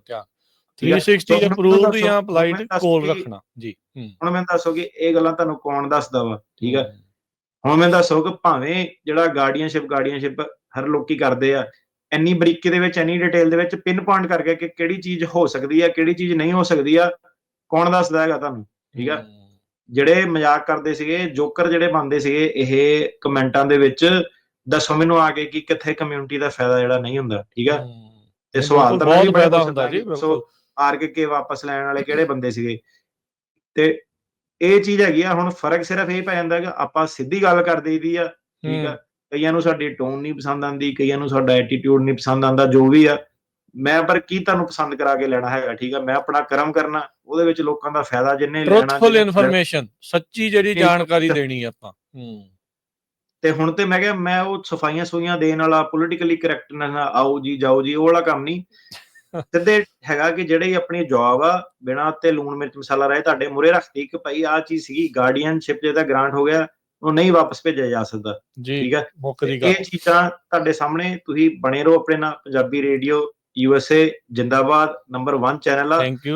ਠੀਕ ਹੈ। 360 ਸੋ ਹੁਣ ਅਪਰੂਵਡ ਜਾਂ ਅਪਲਾਈਡ ਮੈਂ ਕੋਲ ਰੱਖਣਾ। ਜੀ ਹੁਣ ਮੈਨੂੰ ਦੱਸੋ ਕਿ ਇਹ ਗੱਲਾਂ ਤੁਹਾਨੂੰ ਕੌਣ ਦੱਸਦਾ ਵਾ ਠੀਕ ਆ? ਹੁਣ ਮੈਂ ਦੱਸੋ ਕਿ ਭਾਵੇਂ ਜਿਹੜਾ ਗਾਰਡੀਅਨਸ਼ਿਪ ਗਾਰਡੀਅਨਸ਼ਿਪ ਹਰ ਲੋਕੀ ਕਰਦੇ ਆ ਇੰਨੀ ਬਰੀਕੀ ਦੇ ਵਿੱਚ ਇੰਨੀ ਡਿਟੇਲ ਦੇ ਵਿੱਚ ਪਿਨ ਪੁਆਇੰਟ ਕਰਕੇ ਕਿ ਕਿਹੜੀ ਚੀਜ਼ ਹੋ ਸਕਦੀ ਆ ਕਿਹੜੀ ਚੀਜ਼ ਨਹੀਂ ਹੋ ਸਕਦੀ ਆ ਕੌਣ ਦੱਸਦਾ ਹੈਗਾ ਤੁਹਾਨੂੰ? ਠੀਕ ਆ? ਹੂੰ, ਜਿਹੜੇ ਮਜ਼ਾਕ ਕਰਦੇ ਸੀਗੇ ਜੋਕਰ ਜਿਹੜੇ ਬੰਦੇ ਸੀਗੇ ਇਹ ਕਮੈਂਟਾਂ ਦੇ ਵਿੱਚ ਦੱਸੋ ਮੈਨੂੰ ਆ ਕੇ ਕਿ ਕਿੱਥੇ ਕਮਿਊਨਿਟੀ ਦਾ ਫਾਇਦਾ ਜਿਹੜਾ ਨਹੀਂ ਹੁੰਦਾ ਠੀਕ ਆ? ਹੂੰ। ਤੇ ਸਵਾਲ ਤਾਂ ਬਹੁਤ ਫਾਇਦਾ ਹੁੰਦਾ ਜੀ ਸੋ ਆਰ ਕੇ ਕੇ ਵਾਪਸ ਲੈਣ ਵਾਲੇ ਕਿਹੜੇ ਬੰਦੇ ਸੀਗੇ? ਤੇ ਇਹ ਚੀਜ਼ ਹੈਗੀ ਆ ਹੁਣ ਫ਼ਰਕ ਸਿਰਫ ਇਹ ਪੈ ਜਾਂਦਾ ਕਿ ਆਪਾਂ ਸਿੱਧੀ ਗੱਲ ਕਰ ਦੇਈਦੀ ਆ ਠੀਕ ਆ? ਕਈਆਂ ਨੂੰ ਸਾਡੀ ਟੋਨ ਨਹੀਂ ਪਸੰਦ ਆਂਦੀ ਕਈਆਂ ਨੂੰ ਸਾਡਾ ਐਟੀਟਿਊਡ ਨਹੀਂ ਪਸੰਦ ਆਂਦਾ ਜੋ ਵੀ ਆ। ਮੈਂ ਪਰ ਕੀ ਤੁਹਾਨੂੰ ਪਸੰਦ ਕਰਾ ਕੇ ਲੈਣਾ ਹੈਗਾ ਠੀਕ ਆ? ਮੈਂ ਆਪਣਾ ਕਰਮ ਕਰਨਾ ਉਹਦੇ ਵਿੱਚ ਲੋਕਾਂ ਦਾ ਫਾਇਦਾ ਜਿੰਨੇ ਲੈਣਾ ਟਰੂਥਫੁਲ ਇਨਫੋਰਮੇਸ਼ਨ ਸੱਚੀ ਜਿਹੜੀ ਜਾਣਕਾਰੀ ਦੇਣੀ ਆਪਾਂ ਹੂੰ। ਤੇ ਹੁਣ ਤੇ ਮੈਂ ਕਿਹਾ ਮੈਂ ਉਹ ਸਫਾਈਆਂ ਸੁਈਆਂ ਦੇਣ ਵਾਲਾ ਪੋਲੀਟੀਕਲੀ ਕਰੈਕਟ ਨਾਲ ਆਓ ਜੀ ਜਾਓ ਜੀ ਉਹ ਵਾਲਾ ਕੰਮ ਨਹੀਂ। ਸਿੱਧੇ ਹੈਗਾ ਕਿ ਜਿਹੜੀ ਆਪਣੀ ਜੌਬ ਆ ਬਿਨਾਂ ਤੇ ਲੂਣ ਮਿਰਚ ਮਸਾਲਾ ਰਹੇ ਤੁਹਾਡੇ ਮੂਰੇ ਰੱਖਤੀ ਕਿ ਭਾਈ ਆ ਚੀਜ਼ ਸੀਗੀ ਗਾਰਡੀਅਨਸ਼ਿਪ ਜਿਹਦਾ ਗ੍ਰਾਂਟ ਹੋ ਗਿਆ ਉਹ ਨਹੀਂ ਵਾਪਸ ਭੇਜਿਆ ਜਾ ਸਕਦਾ। ਠੀਕ ਹੈ? ਮੁੱਕ ਦੀ ਇਹ ਗੱਲ। ਚੀਜ਼ਾਂ ਤੁਹਾਡੇ ਸਾਹਮਣੇ ਤੁਸੀਂ ਬਣੇ ਰਹੋ ਆਪਣੇ ਨਾਲ। Punjabi radio U S A ਜਿੰਦਾਬਾਦ ਨੰਬਰ 1 ਚੈਨਲ ਆ। Thank you